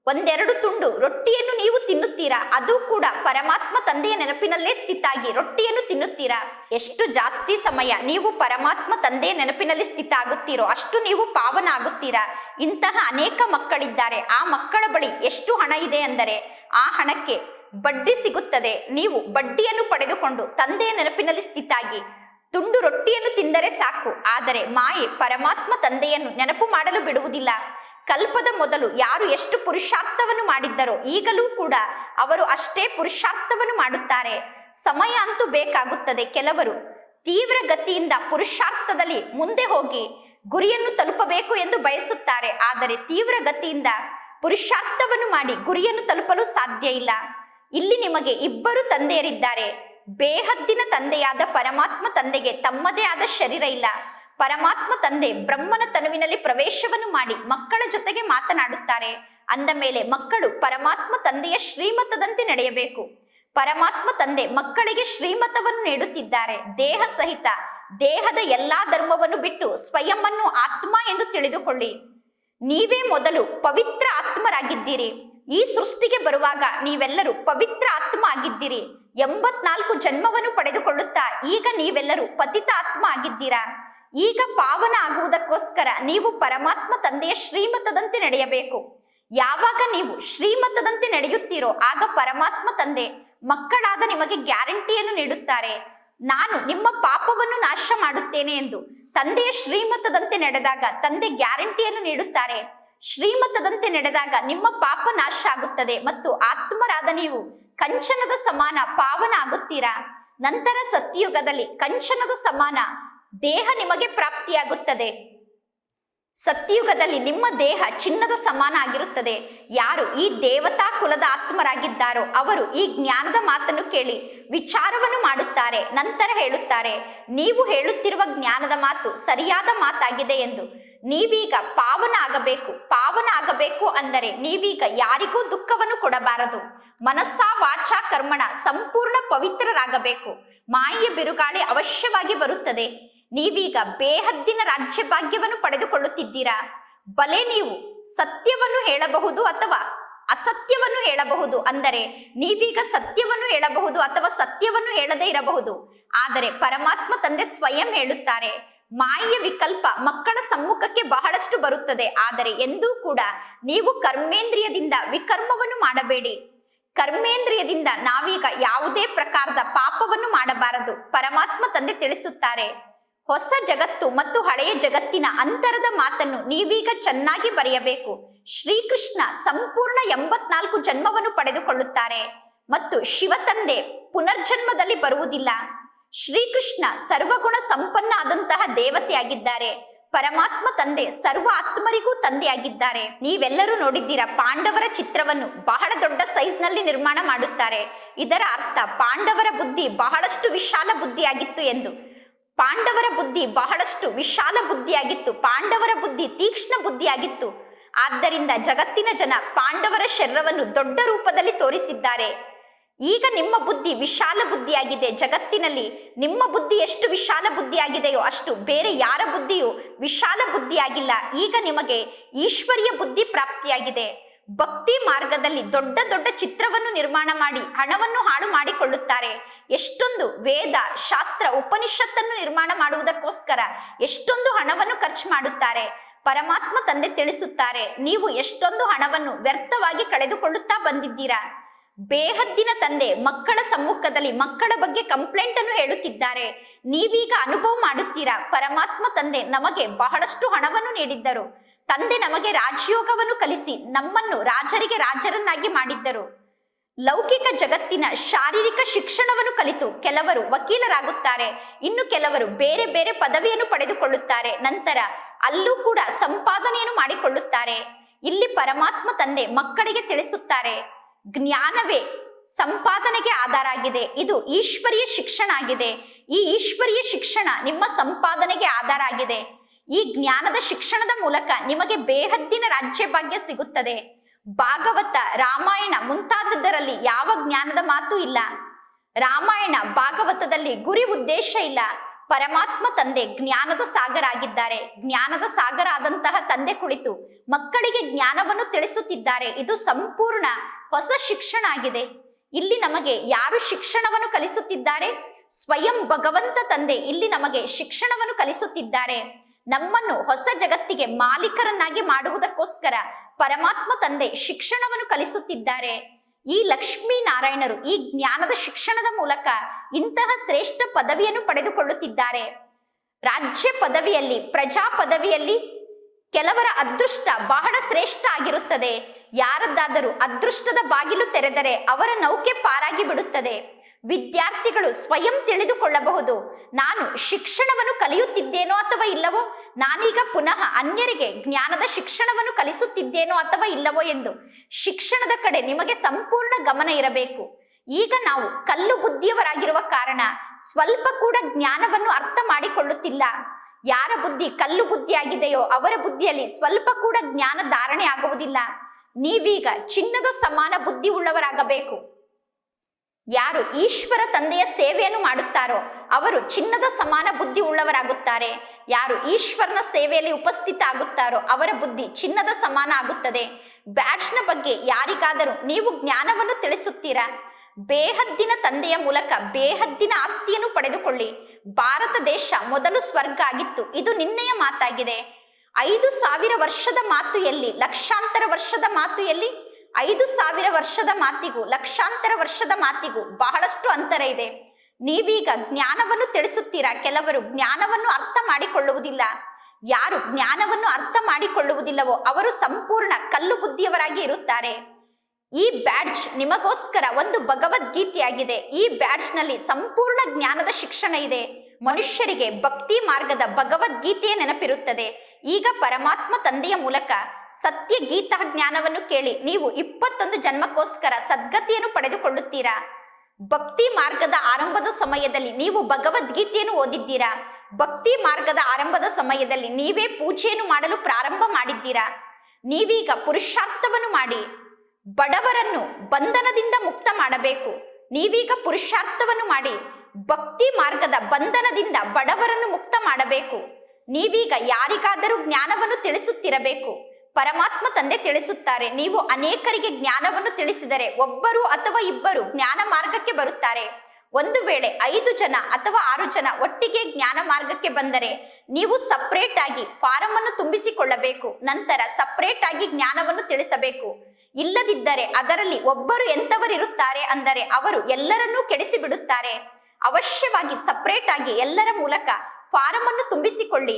S1: ಒಂದೆರಡು ತುಂಡು ರೊಟ್ಟಿಯನ್ನು ನೀವು ತಿನ್ನುತ್ತೀರಾ? ಅದು ಕೂಡ ಪರಮಾತ್ಮ ತಂದೆಯ ನೆನಪಿನಲ್ಲೇ ಸ್ಥಿತಾಗಿ ರೊಟ್ಟಿಯನ್ನು ತಿನ್ನುತ್ತೀರಾ? ಎಷ್ಟು ಜಾಸ್ತಿ ಸಮಯ ನೀವು ಪರಮಾತ್ಮ ತಂದೆಯ ನೆನಪಿನಲ್ಲಿ ಸ್ಥಿತ ಆಗುತ್ತೀರೋ ಅಷ್ಟು ನೀವು ಪಾವನ ಆಗುತ್ತೀರಾ ಇಂತಹ ಅನೇಕ ಮಕ್ಕಳಿದ್ದಾರೆ. ಆ ಮಕ್ಕಳ ಬಳಿ ಎಷ್ಟು ಹಣ ಇದೆ ಅಂದರೆ, ಆ ಹಣಕ್ಕೆ ಬಡ್ಡಿ ಸಿಗುತ್ತದೆ. ನೀವು ಬಡ್ಡಿಯನ್ನು ಪಡೆದುಕೊಂಡು ತಂದೆಯ ನೆನಪಿನಲ್ಲಿ ಸ್ಥಿತಾಗಿ ತುಂಡು ರೊಟ್ಟಿಯನ್ನು ತಿಂದರೆ ಸಾಕು. ಆದರೆ ಮಾಯೆ ಪರಮಾತ್ಮ ತಂದೆಯನ್ನು ನೆನಪು ಮಾಡಲು ಬಿಡುವುದಿಲ್ಲ. ಕಲ್ಪದ ಮೊದಲು ಯಾರು ಎಷ್ಟು ಪುರುಷಾರ್ಥವನ್ನು ಮಾಡಿದ್ದರೋ ಈಗಲೂ ಕೂಡ ಅವರು ಅಷ್ಟೇ ಪುರುಷಾರ್ಥವನ್ನು ಮಾಡುತ್ತಾರೆ. ಸಮಯ ಅಂತೂ ಬೇಕಾಗುತ್ತದೆ ಕೆಲವರು. ತೀವ್ರ ಗತಿಯಿಂದ ಪುರುಷಾರ್ಥದಲ್ಲಿ ಮುಂದೆ ಹೋಗಿ ಗುರಿಯನ್ನು ತಲುಪಬೇಕು ಎಂದು ಬಯಸುತ್ತಾರೆ. ಆದರೆ ತೀವ್ರ ಗತಿಯಿಂದ ಪುರುಷಾರ್ಥವನ್ನು ಮಾಡಿ ಗುರಿಯನ್ನು ತಲುಪಲು ಸಾಧ್ಯ ಇಲ್ಲ. ಇಲ್ಲಿ ನಿಮಗೆ ಇಬ್ಬರು ತಂದೆಯರಿದ್ದಾರೆ. ಬೇಹದ್ದಿನ ತಂದೆಯಾದ ಪರಮಾತ್ಮ ತಂದೆಗೆ ತಮ್ಮದೇ ಆದ ಶರೀರ ಇಲ್ಲ. ಪರಮಾತ್ಮ ತಂದೆ ಬ್ರಹ್ಮನ ತನುವಿನಲ್ಲಿ ಪ್ರವೇಶವನ್ನು ಮಾಡಿ ಮಕ್ಕಳ ಜೊತೆಗೆ ಮಾತನಾಡುತ್ತಾರೆ. ಅಂದ ಮೇಲೆ ಮಕ್ಕಳು ಪರಮಾತ್ಮ ತಂದೆಯ ಶ್ರೀಮತದಂತೆ ನಡೆಯಬೇಕು. ಪರಮಾತ್ಮ ತಂದೆ ಮಕ್ಕಳಿಗೆ ಶ್ರೀಮತವನ್ನು ನೀಡುತ್ತಿದ್ದಾರೆ. ದೇಹ ಸಹಿತ, ದೇಹದ ಎಲ್ಲಾ ಧರ್ಮವನ್ನು ಬಿಟ್ಟು ಸ್ವಯಂ ಆತ್ಮ ಎಂದು ತಿಳಿದುಕೊಳ್ಳಿ. ನೀವೇ ಮೊದಲು ಪವಿತ್ರ ಆತ್ಮರಾಗಿದ್ದೀರಿ. ಈ ಸೃಷ್ಟಿಗೆ ಬರುವಾಗ ನೀವೆಲ್ಲರೂ ಪವಿತ್ರ ಆತ್ಮ ಆಗಿದ್ದೀರಿ. ಎಂಬತ್ನಾಲ್ಕು ಜನ್ಮವನ್ನು ಪಡೆದುಕೊಳ್ಳುತ್ತಾ ಈಗ ನೀವೆಲ್ಲರೂ ಪತಿತ ಆತ್ಮ ಆಗಿದ್ದೀರಾ? ಈಗ ಪಾವನ ಆಗುವುದಕ್ಕೋಸ್ಕರ ನೀವು ಪರಮಾತ್ಮ ತಂದೆಯ ಶ್ರೀಮತದಂತೆ ನಡೆಯಬೇಕು. ಯಾವಾಗ ನೀವು ಶ್ರೀಮತದಂತೆ ನಡೆಯುತ್ತೀರೋ, ಆಗ ಪರಮಾತ್ಮ ತಂದೆ ಮಕ್ಕಳಾದ ನಿಮಗೆ ಗ್ಯಾರಂಟಿಯನ್ನು ನೀಡುತ್ತಾರೆ. ನಾನು ನಿಮ್ಮ ಪಾಪವನ್ನು ನಾಶ ಮಾಡುತ್ತೇನೆ ಎಂದು ತಂದೆಯ ಶ್ರೀಮತದಂತೆ ನಡೆದಾಗ ತಂದೆ ಗ್ಯಾರಂಟಿಯನ್ನು ನೀಡುತ್ತಾರೆ. ಶ್ರೀಮತದಂತೆ ನಡೆದಾಗ ನಿಮ್ಮ ಪಾಪ ನಾಶ ಆಗುತ್ತದೆ ಮತ್ತು ಆತ್ಮರಾದ ನೀವು ಕಂಚನದ ಸಮಾನ ಪಾವನ ಆಗುತ್ತೀರಾ? ನಂತರ ಸತ್ಯಯುಗದಲ್ಲಿ ಕಂಚನದ ಸಮಾನ ದೇಹ ನಿಮಗೆ ಪ್ರಾಪ್ತಿಯಾಗುತ್ತದೆ. ಸತ್ಯಯುಗದಲ್ಲಿ ನಿಮ್ಮ ದೇಹ ಚಿನ್ನದ ಸಮಾನ ಆಗಿರುತ್ತದೆ. ಯಾರು ಈ ದೇವತಾ ಕುಲದ ಆತ್ಮರಾಗಿದ್ದಾರೋ ಅವರು ಈ ಜ್ಞಾನದ ಮಾತನ್ನು ಕೇಳಿ ವಿಚಾರವನ್ನು ಮಾಡುತ್ತಾರೆ, ನಂತರ ಹೇಳುತ್ತಾರೆ, ನೀವು ಹೇಳುತ್ತಿರುವ ಜ್ಞಾನದ ಮಾತು ಸರಿಯಾದ ಮಾತಾಗಿದೆ ಎಂದು. ನೀವೀಗ ಪಾವನ ಆಗಬೇಕು ಪಾವನ ಆಗಬೇಕು ಅಂದರೆ ನೀವೀಗ ಯಾರಿಗೂ ದುಃಖವನ್ನು ಕೊಡಬಾರದು. ಮನಸ್ಸಾ ವಾಚ ಕರ್ಮಣ ಸಂಪೂರ್ಣ ಪವಿತ್ರರಾಗಬೇಕು. ಮಾಯೆಯ ಬಿರುಗಾಳಿ ಅವಶ್ಯವಾಗಿ ಬರುತ್ತದೆ. ನೀವೀಗ ಬೇಹದ್ದಿನ ರಾಜ್ಯ ಭಾಗ್ಯವನ್ನು ಪಡೆದುಕೊಳ್ಳುತ್ತಿದ್ದೀರಾ? ಬಲೆ ನೀವು ಸತ್ಯವನ್ನು ಹೇಳಬಹುದು ಅಥವಾ ಅಸತ್ಯವನ್ನು ಹೇಳಬಹುದು? ಅಂದರೆ ನೀವೀಗ ಸತ್ಯವನ್ನು ಹೇಳಬಹುದು ಅಥವಾ ಸತ್ಯವನ್ನು ಹೇಳದೇ ಇರಬಹುದು. ಆದರೆ ಪರಮಾತ್ಮ ತಂದೆ ಸ್ವಯಂ ಹೇಳುತ್ತಾರೆ ಮಾಯ ವಿಕಲ್ಪ ಮಕ್ಕಳ ಸಮ್ಮುಖಕ್ಕೆ ಬಹಳಷ್ಟು ಬರುತ್ತದೆ. ಆದರೆ ಎಂದೂ ಕೂಡ ನೀವು ಕರ್ಮೇಂದ್ರಿಯದಿಂದ ವಿಕರ್ಮವನ್ನು ಮಾಡಬೇಡಿ. ಕರ್ಮೇಂದ್ರಿಯದಿಂದ ನಾವೀಗ ಯಾವುದೇ ಪ್ರಕಾರದ ಪಾಪವನ್ನು ಮಾಡಬಾರದು, ಪರಮಾತ್ಮ ತಂದೆ ತಿಳಿಸುತ್ತಾರೆ. ಹೊಸ ಜಗತ್ತು ಮತ್ತು ಹಳೆಯ ಜಗತ್ತಿನ ಅಂತರದ ಮಾತನ್ನು ನೀವೀಗ ಚೆನ್ನಾಗಿ ಬರೆಯಬೇಕು. ಶ್ರೀಕೃಷ್ಣ ಸಂಪೂರ್ಣ ಎಂಬತ್ನಾಲ್ಕು ಜನ್ಮವನ್ನು ಪಡೆದುಕೊಳ್ಳುತ್ತಾರೆ ಮತ್ತು ಶಿವತಂದೆ ಪುನರ್ಜನ್ಮದಲ್ಲಿ ಬರುವುದಿಲ್ಲ. ಶ್ರೀಕೃಷ್ಣ ಸರ್ವಗುಣ ಸಂಪನ್ನ ಆದಂತಹ ದೇವತೆಯಾಗಿದ್ದಾರೆ. ಪರಮಾತ್ಮ ತಂದೆ ಸರ್ವ ಆತ್ಮರಿಗೂ ತಂದೆಯಾಗಿದ್ದಾರೆ. ನೀವೆಲ್ಲರೂ ನೋಡಿದ್ದೀರಾ ಪಾಂಡವರ ಚಿತ್ರವನ್ನು ಬಹಳ ದೊಡ್ಡ ಸೈಜ್ನಲ್ಲಿ ನಿರ್ಮಾಣ ಮಾಡುತ್ತಾರೆ. ಇದರ ಅರ್ಥ ಪಾಂಡವರ ಬುದ್ಧಿ ಬಹಳಷ್ಟು ವಿಶಾಲ ಬುದ್ಧಿಯಾಗಿತ್ತು ಎಂದು. ಪಾಂಡವರ ಬುದ್ಧಿ ಬಹಳಷ್ಟು ವಿಶಾಲ ಬುದ್ಧಿಯಾಗಿತ್ತು, ಪಾಂಡವರ ಬುದ್ಧಿ ತೀಕ್ಷ್ಣ ಬುದ್ಧಿಯಾಗಿತ್ತು. ಆದ್ದರಿಂದ ಜಗತ್ತಿನ ಜನ ಪಾಂಡವರ ಶರೀರವನ್ನು ದೊಡ್ಡ ರೂಪದಲ್ಲಿ ತೋರಿಸಿದ್ದಾರೆ. ಈಗ ನಿಮ್ಮ ಬುದ್ಧಿ ವಿಶಾಲ ಬುದ್ಧಿಯಾಗಿದೆ, ಜಗತ್ತಿನಲ್ಲಿ ನಿಮ್ಮ ಬುದ್ಧಿ ಎಷ್ಟು ವಿಶಾಲ ಬುದ್ಧಿಯಾಗಿದೆಯೋ ಅಷ್ಟು ಬೇರೆ ಯಾರ ಬುದ್ಧಿಯೂ ವಿಶಾಲ ಬುದ್ಧಿಯಾಗಿಲ್ಲ. ಈಗ ನಿಮಗೆ ಈಶ್ವರೀಯ ಬುದ್ಧಿ ಪ್ರಾಪ್ತಿಯಾಗಿದೆ. ಭಕ್ತಿ ಮಾರ್ಗದಲ್ಲಿ ದೊಡ್ಡ ದೊಡ್ಡ ಚಿತ್ರವನ್ನು ನಿರ್ಮಾಣ ಮಾಡಿ, ಹಣವನ್ನು ಹಾಳು ಮಾಡಿಕೊಳ್ಳುತ್ತಾರೆ. ಎಷ್ಟೊಂದು ವೇದ, ಶಾಸ್ತ್ರ, ಉಪನಿಷತ್ತನ್ನು ನಿರ್ಮಾಣ ಮಾಡುವುದಕ್ಕೋಸ್ಕರ ಎಷ್ಟೊಂದು ಹಣವನ್ನು ಖರ್ಚು ಮಾಡುತ್ತಾರೆ. ಪರಮಾತ್ಮ ತಂದೆ ತಿಳಿಸುತ್ತಾರೆ, ನೀವು ಎಷ್ಟೊಂದು ಹಣವನ್ನು ವ್ಯರ್ಥವಾಗಿ ಕಳೆದುಕೊಳ್ಳುತ್ತಾ ಬಂದಿದ್ದೀರಾ? ಬೇಹದ್ದಿನ ತಂದೆ ಮಕ್ಕಳ ಸಮ್ಮುಖದಲ್ಲಿ ಮಕ್ಕಳ ಬಗ್ಗೆ ಕಂಪ್ಲೇಂಟ್ ಅನ್ನು ಹೇಳುತ್ತಿದ್ದಾರೆ. ನೀವೀಗ ಅನುಭವ ಮಾಡುತ್ತೀರಾ? ಪರಮಾತ್ಮ ತಂದೆ ನಮಗೆ ಬಹಳಷ್ಟು ಹಣವನ್ನು ನೀಡಿದ್ದರು. ತಂದೆ ನಮಗೆ ರಾಜಯೋಗವನ್ನು ಕಲಿಸಿ ನಮ್ಮನ್ನು ರಾಜರಿಗೆ ರಾಜರನ್ನಾಗಿ ಮಾಡಿದ್ದರು. ಲೌಕಿಕ ಜಗತ್ತಿನ ಶಾರೀರಿಕ ಶಿಕ್ಷಣವನ್ನು ಕಲಿತು ಕೆಲವರು ವಕೀಲರಾಗುತ್ತಾರೆ. ಇನ್ನು ಕೆಲವರು ಬೇರೆ ಬೇರೆ ಪದವಿಯನ್ನು ಪಡೆದುಕೊಳ್ಳುತ್ತಾರೆ. ನಂತರ ಅಲ್ಲೂ ಕೂಡ ಸಂಪಾದನೆಯನ್ನು ಮಾಡಿಕೊಳ್ಳುತ್ತಾರೆ. ಇಲ್ಲಿ ಪರಮಾತ್ಮ ತಂದೆ ಮಕ್ಕಳಿಗೆ ತಿಳಿಸುತ್ತಾರೆ. ಜ್ಞಾನವೇ ಸಂಪಾದನೆಗೆ ಆಧಾರ ಆಗಿದೆ ಇದು ಈಶ್ವರೀಯ ಶಿಕ್ಷಣ ಆಗಿದೆ. ಈ ಈಶ್ವರೀಯ ಶಿಕ್ಷಣ ನಿಮ್ಮ ಸಂಪಾದನೆಗೆ ಆಧಾರ ಆಗಿದೆ. ಈ ಜ್ಞಾನದ ಶಿಕ್ಷಣದ ಮೂಲಕ ನಿಮಗೆ ಬೇಹದ್ದಿನ ರಾಜ್ಯ ಭಾಗ್ಯ ಸಿಗುತ್ತದೆ. ಭಾಗವತ, ರಾಮಾಯಣ ಮುಂತಾದದ್ದರಲ್ಲಿ ಯಾವ ಜ್ಞಾನದ ಮಾತು ಇಲ್ಲ. ರಾಮಾಯಣ ಭಾಗವತದಲ್ಲಿ ಗುರಿ ಉದ್ದೇಶ ಇಲ್ಲ. ಪರಮಾತ್ಮ ತಂದೆ ಜ್ಞಾನದ ಸಾಗರ ಆಗಿದ್ದಾರೆ. ಜ್ಞಾನದ ಸಾಗರ ಆದಂತಹ ತಂದೆ ಕುಳಿತು ಮಕ್ಕಳಿಗೆ ಜ್ಞಾನವನ್ನು ತಿಳಿಸುತ್ತಿದ್ದಾರೆ. ಇದು ಸಂಪೂರ್ಣ ಹೊಸ ಶಿಕ್ಷಣ ಆಗಿದೆ. ಇಲ್ಲಿ ನಮಗೆ ಯಾರು ಶಿಕ್ಷಣವನ್ನು ಕಲಿಸುತ್ತಿದ್ದಾರೆ? ಸ್ವಯಂ ಭಗವಂತ ತಂದೆ ಇಲ್ಲಿ ನಮಗೆ ಶಿಕ್ಷಣವನ್ನು ಕಲಿಸುತ್ತಿದ್ದಾರೆ. ನಮ್ಮನ್ನು ಹೊಸ ಜಗತ್ತಿಗೆ ಮಾಲೀಕರನ್ನಾಗಿ ಮಾಡುವುದಕ್ಕೋಸ್ಕರ ಪರಮಾತ್ಮ ತಂದೆ ಶಿಕ್ಷಣವನ್ನು ಕಲಿಸುತ್ತಿದ್ದಾರೆ. ಈ ಲಕ್ಷ್ಮೀ ನಾರಾಯಣರು ಈ ಜ್ಞಾನದ ಶಿಕ್ಷಣದ ಮೂಲಕ ಇಂತಹ ಶ್ರೇಷ್ಠ ಪದವಿಯನ್ನು ಪಡೆದುಕೊಳ್ಳುತ್ತಿದ್ದಾರೆ. ರಾಜ್ಯ ಪದವಿಯಲ್ಲಿ, ಪ್ರಜಾ ಪದವಿಯಲ್ಲಿ ಕೆಲವರ ಅದೃಷ್ಟ ಬಹಳ ಶ್ರೇಷ್ಠ ಆಗಿರುತ್ತದೆ. ಯಾರದ್ದಾದರೂ ಅದೃಷ್ಟದ ಬಾಗಿಲು ತೆರೆದರೆ ಅವರ ನೌಕೆ ಪಾರಾಗಿ ಬಿಡುತ್ತದೆ. ವಿದ್ಯಾರ್ಥಿಗಳು ಸ್ವಯಂ ತಿಳಿದುಕೊಳ್ಳಬಹುದು. ನಾನು ಶಿಕ್ಷಣವನ್ನು ಕಲಿಯುತ್ತಿದ್ದೇನೋ ಅಥವಾ ಇಲ್ಲವೋ ನಾನೀಗ ಪುನಃ ಅನ್ಯರಿಗೆ ಜ್ಞಾನದ ಶಿಕ್ಷಣವನ್ನು ಕಲಿಸುತ್ತಿದ್ದೇನೋ ಅಥವಾ ಇಲ್ಲವೋ ಎಂದು ಶಿಕ್ಷಣದ ಕಡೆ ನಿಮಗೆ ಸಂಪೂರ್ಣ ಗಮನ ಇರಬೇಕು. ಈಗ ನಾವು ಕಲ್ಲು ಬುದ್ಧಿಯವರಾಗಿರುವ ಕಾರಣ ಸ್ವಲ್ಪ ಕೂಡ ಜ್ಞಾನವನ್ನು ಅರ್ಥ ಮಾಡಿಕೊಳ್ಳುತ್ತಿಲ್ಲ. ಯಾರ ಬುದ್ಧಿ ಕಲ್ಲು ಬುದ್ಧಿಯಾಗಿದೆಯೋ ಅವರ ಬುದ್ಧಿಯಲ್ಲಿ ಸ್ವಲ್ಪ ಕೂಡ ಜ್ಞಾನ ಧಾರಣೆ ಆಗುವುದಿಲ್ಲ. ನೀವೀಗ ಚಿನ್ನದ ಸಮಾನ ಬುದ್ಧಿ ಉಳ್ಳವರಾಗಬೇಕು. ಯಾರು ಈಶ್ವರ ತಂದೆಯ ಸೇವೆಯನ್ನು ಮಾಡುತ್ತಾರೋ ಅವರು ಚಿನ್ನದ ಸಮಾನ ಬುದ್ಧಿ ಉಳ್ಳವರಾಗುತ್ತಾರೆ. ಯಾರು ಈಶ್ವರನ ಸೇವೆಯಲ್ಲಿ ಉಪಸ್ಥಿತ ಆಗುತ್ತಾರೋ ಅವರ ಬುದ್ಧಿ ಚಿನ್ನದ ಸಮಾನ ಆಗುತ್ತದೆ. ಬ್ಯಾಡ್ಜ್ನ ಬಗ್ಗೆ ಯಾರಿಗಾದರೂ ನೀವು ಜ್ಞಾನವನ್ನು ತಿಳಿಸುತ್ತೀರಾ? ಬೇಹದ್ದಿನ ತಂದೆಯ ಮೂಲಕ ಬೇಹದ್ದಿನ ಆಸ್ತಿಯನ್ನು ಪಡೆದುಕೊಳ್ಳಿ. ಭಾರತ ದೇಶ ಮೊದಲು ಸ್ವರ್ಗ ಆಗಿತ್ತು, ಇದು ನಿನ್ನೆಯ ಮಾತಾಗಿದೆ. ಐದು ಸಾವಿರ ವರ್ಷದ ಮಾತು ಎಲ್ಲಿ? ಲಕ್ಷಾಂತರ ವರ್ಷದ ಮಾತು ಎಲ್ಲಿ? ಐದು ಸಾವಿರ ವರ್ಷದ ಮಾತಿಗೂ, ಲಕ್ಷಾಂತರ ವರ್ಷದ ಮಾತಿಗೂ ಬಹಳಷ್ಟು ಅಂತರ ಇದೆ. ನೀವೀಗ ಜ್ಞಾನವನ್ನು ತಿಳಿಸುತ್ತೀರಾ? ಕೆಲವರು ಜ್ಞಾನವನ್ನು ಅರ್ಥ ಮಾಡಿಕೊಳ್ಳುವುದಿಲ್ಲ. ಯಾರು ಜ್ಞಾನವನ್ನು ಅರ್ಥ ಮಾಡಿಕೊಳ್ಳುವುದಿಲ್ಲವೋ ಅವರು ಸಂಪೂರ್ಣ ಕಲ್ಲು ಬುದ್ಧಿಯವರಾಗಿ ಇರುತ್ತಾರೆ. ಈ ಬ್ಯಾಡ್ಜ್ ನಿಮಗೋಸ್ಕರ ಒಂದು ಭಗವದ್ಗೀತೆಯಾಗಿದೆ. ಈ ಬ್ಯಾಡ್ಜ್ನಲ್ಲಿ ಸಂಪೂರ್ಣ ಜ್ಞಾನದ ಶಿಕ್ಷಣ ಇದೆ. ಮನುಷ್ಯರಿಗೆ ಭಕ್ತಿ ಮಾರ್ಗದ ಭಗವದ್ಗೀತೆಯ ನೆನಪಿರುತ್ತದೆ. ಈಗ ಪರಮಾತ್ಮ ತಂದೆಯ ಮೂಲಕ ಸತ್ಯ ಗೀತಾ ಜ್ಞಾನವನ್ನು ಕೇಳಿ ನೀವು ಇಪ್ಪತ್ತೊಂದು ಜನ್ಮಕ್ಕೋಸ್ಕರ ಸದ್ಗತಿಯನ್ನು ಪಡೆದುಕೊಳ್ಳುತ್ತೀರಾ? ಭಕ್ತಿ ಮಾರ್ಗದ ಆರಂಭದ ಸಮಯದಲ್ಲಿ ನೀವು ಭಗವದ್ಗೀತೆಯನ್ನು ಓದಿದ್ದೀರಾ? ಭಕ್ತಿ ಮಾರ್ಗದ ಆರಂಭದ ಸಮಯದಲ್ಲಿ ನೀವೇ ಪೂಜೆಯನ್ನು ಮಾಡಲು ಪ್ರಾರಂಭ ಮಾಡಿದ್ದೀರಾ? ನೀವೀಗ ಪುರುಷಾರ್ಥವನ್ನು ಮಾಡಿ, ಬಡವರನ್ನು ಬಂಧನದಿಂದ ಮುಕ್ತ ಮಾಡಬೇಕು. ನೀವೀಗ ಪುರುಷಾರ್ಥವನ್ನು ಮಾಡಿ, ಭಕ್ತಿ ಮಾರ್ಗದ ಬಂಧನದಿಂದ ಬಡವರನ್ನು ಮುಕ್ತ ಮಾಡಬೇಕು. ನೀವೀಗ ಯಾರಿಗಾದರೂ ಜ್ಞಾನವನ್ನು ತಿಳಿಸುತ್ತಿರಬೇಕು. ಪರಮಾತ್ಮ ತಂದೆ ತಿಳಿಸುತ್ತಾರೆ. ನೀವು ಅನೇಕರಿಗೆ ಜ್ಞಾನವನ್ನು ತಿಳಿಸಿದರೆ ಒಬ್ಬರು ಅಥವಾ ಇಬ್ಬರು ಜ್ಞಾನ ಮಾರ್ಗಕ್ಕೆ ಬರುತ್ತಾರೆ. ಒಂದು ವೇಳೆ ಐದು ಜನ ಅಥವಾ ಆರು ಜನ ಒಟ್ಟಿಗೆ ಜ್ಞಾನ ಮಾರ್ಗಕ್ಕೆ ಬಂದರೆ ನೀವು ಸಪ್ರೇಟ್ ಆಗಿ ಫಾರಂ ಅನ್ನು ತುಂಬಿಸಿಕೊಳ್ಳಬೇಕು. ನಂತರ ಸಪ್ರೇಟ್ ಆಗಿ ಜ್ಞಾನವನ್ನು ತಿಳಿಸಬೇಕು. ಇಲ್ಲದಿದ್ದರೆ ಅದರಲ್ಲಿ ಒಬ್ಬರು ಎಂತವರಿರುತ್ತಾರೆ ಅಂದರೆ ಅವರು ಎಲ್ಲರನ್ನೂ ಕೆಡಿಸಿ ಬಿಡುತ್ತಾರೆ ಅವಶ್ಯವಾಗಿ ಸಪ್ರೇಟ್ ಆಗಿ ಎಲ್ಲರ ಮೂಲಕ ಫಾರಂ ಅನ್ನು ತುಂಬಿಸಿಕೊಳ್ಳಿ.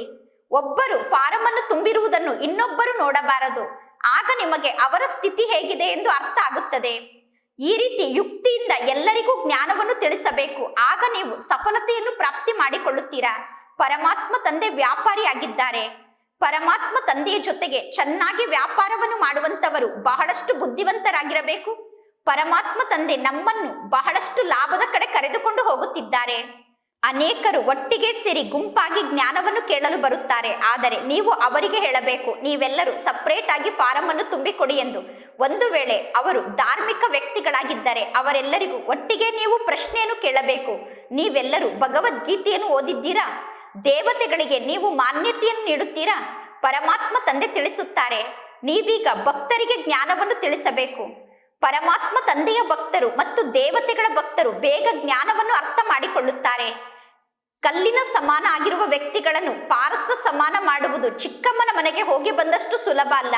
S1: ಒಬ್ಬರು ಫಾರಂ ಅನ್ನು ತುಂಬಿರುವುದನ್ನು ಇನ್ನೊಬ್ಬರು ನೋಡಬಾರದು. ಆಗ ನಿಮಗೆ ಅವರ ಸ್ಥಿತಿ ಹೇಗಿದೆ ಎಂದು ಅರ್ಥ ಆಗುತ್ತದೆ. ಈ ರೀತಿ ಯುಕ್ತಿಯಿಂದ ಎಲ್ಲರಿಗೂ ಜ್ಞಾನವನ್ನು ತಿಳಿಸಬೇಕು. ಆಗ ನೀವು ಸಫಲತೆಯನ್ನು ಪ್ರಾಪ್ತಿ ಮಾಡಿಕೊಳ್ಳುತ್ತೀರಾ? ಪರಮಾತ್ಮ ತಂದೆ ವ್ಯಾಪಾರಿಯಾಗಿದ್ದಾರೆ. ಪರಮಾತ್ಮ ತಂದೆಯ ಜೊತೆಗೆ ಚೆನ್ನಾಗಿ ವ್ಯಾಪಾರವನ್ನು ಮಾಡುವಂತವರು ಬಹಳಷ್ಟು ಬುದ್ಧಿವಂತರಾಗಿರಬೇಕು. ಪರಮಾತ್ಮ ತಂದೆ ನಮ್ಮನ್ನು ಬಹಳಷ್ಟು ಲಾಭದ ಕಡೆ ಕರೆದುಕೊಂಡು ಹೋಗುತ್ತಿದ್ದಾರೆ. ಅನೇಕರು ಒಟ್ಟಿಗೆ ಸೇರಿ ಗುಂಪಾಗಿ ಜ್ಞಾನವನ್ನು ಕೇಳಲು ಬರುತ್ತಾರೆ. ಆದರೆ ನೀವು ಅವರಿಗೆ ಹೇಳಬೇಕು, ನೀವೆಲ್ಲರೂ ಸಪ್ರೇಟ್ ಆಗಿ ಫಾರಂ ಅನ್ನು ತುಂಬಿಕೊಡಿ ಎಂದು. ಒಂದು ವೇಳೆ ಅವರು ಧಾರ್ಮಿಕ ವ್ಯಕ್ತಿಗಳಾಗಿದ್ದರೆ ಅವರೆಲ್ಲರಿಗೂ ಒಟ್ಟಿಗೆ ನೀವು ಪ್ರಶ್ನೆಯನ್ನು ಕೇಳಬೇಕು, ನೀವೆಲ್ಲರೂ ಭಗವದ್ಗೀತೆಯನ್ನು ಓದಿದ್ದೀರಾ? ದೇವತೆಗಳಿಗೆ ನೀವು ಮಾನ್ಯತೆಯನ್ನು ನೀಡುತ್ತೀರಾ? ಪರಮಾತ್ಮ ತಂದೆ ತಿಳಿಸುತ್ತಾರೆ, ನೀವೀಗ ಭಕ್ತರಿಗೆ ಜ್ಞಾನವನ್ನು ತಿಳಿಸಬೇಕು. ಪರಮಾತ್ಮ ತಂದೆಯ ಭಕ್ತರು ಮತ್ತು ದೇವತೆಗಳ ಭಕ್ತರು ಬೇಗ ಜ್ಞಾನವನ್ನು ಅರ್ಥ ಮಾಡಿಕೊಳ್ಳುತ್ತಾರೆ. ಕಲ್ಲಿನ ಸಮಾನ ಆಗಿರುವ ವ್ಯಕ್ತಿಗಳನ್ನು ಪಾರಸ್ತ ಸಮಾನ ಮಾಡುವುದು ಚಿಕ್ಕಮ್ಮನ ಮನೆಗೆ ಹೋಗಿ ಬಂದಷ್ಟು ಸುಲಭ ಅಲ್ಲ.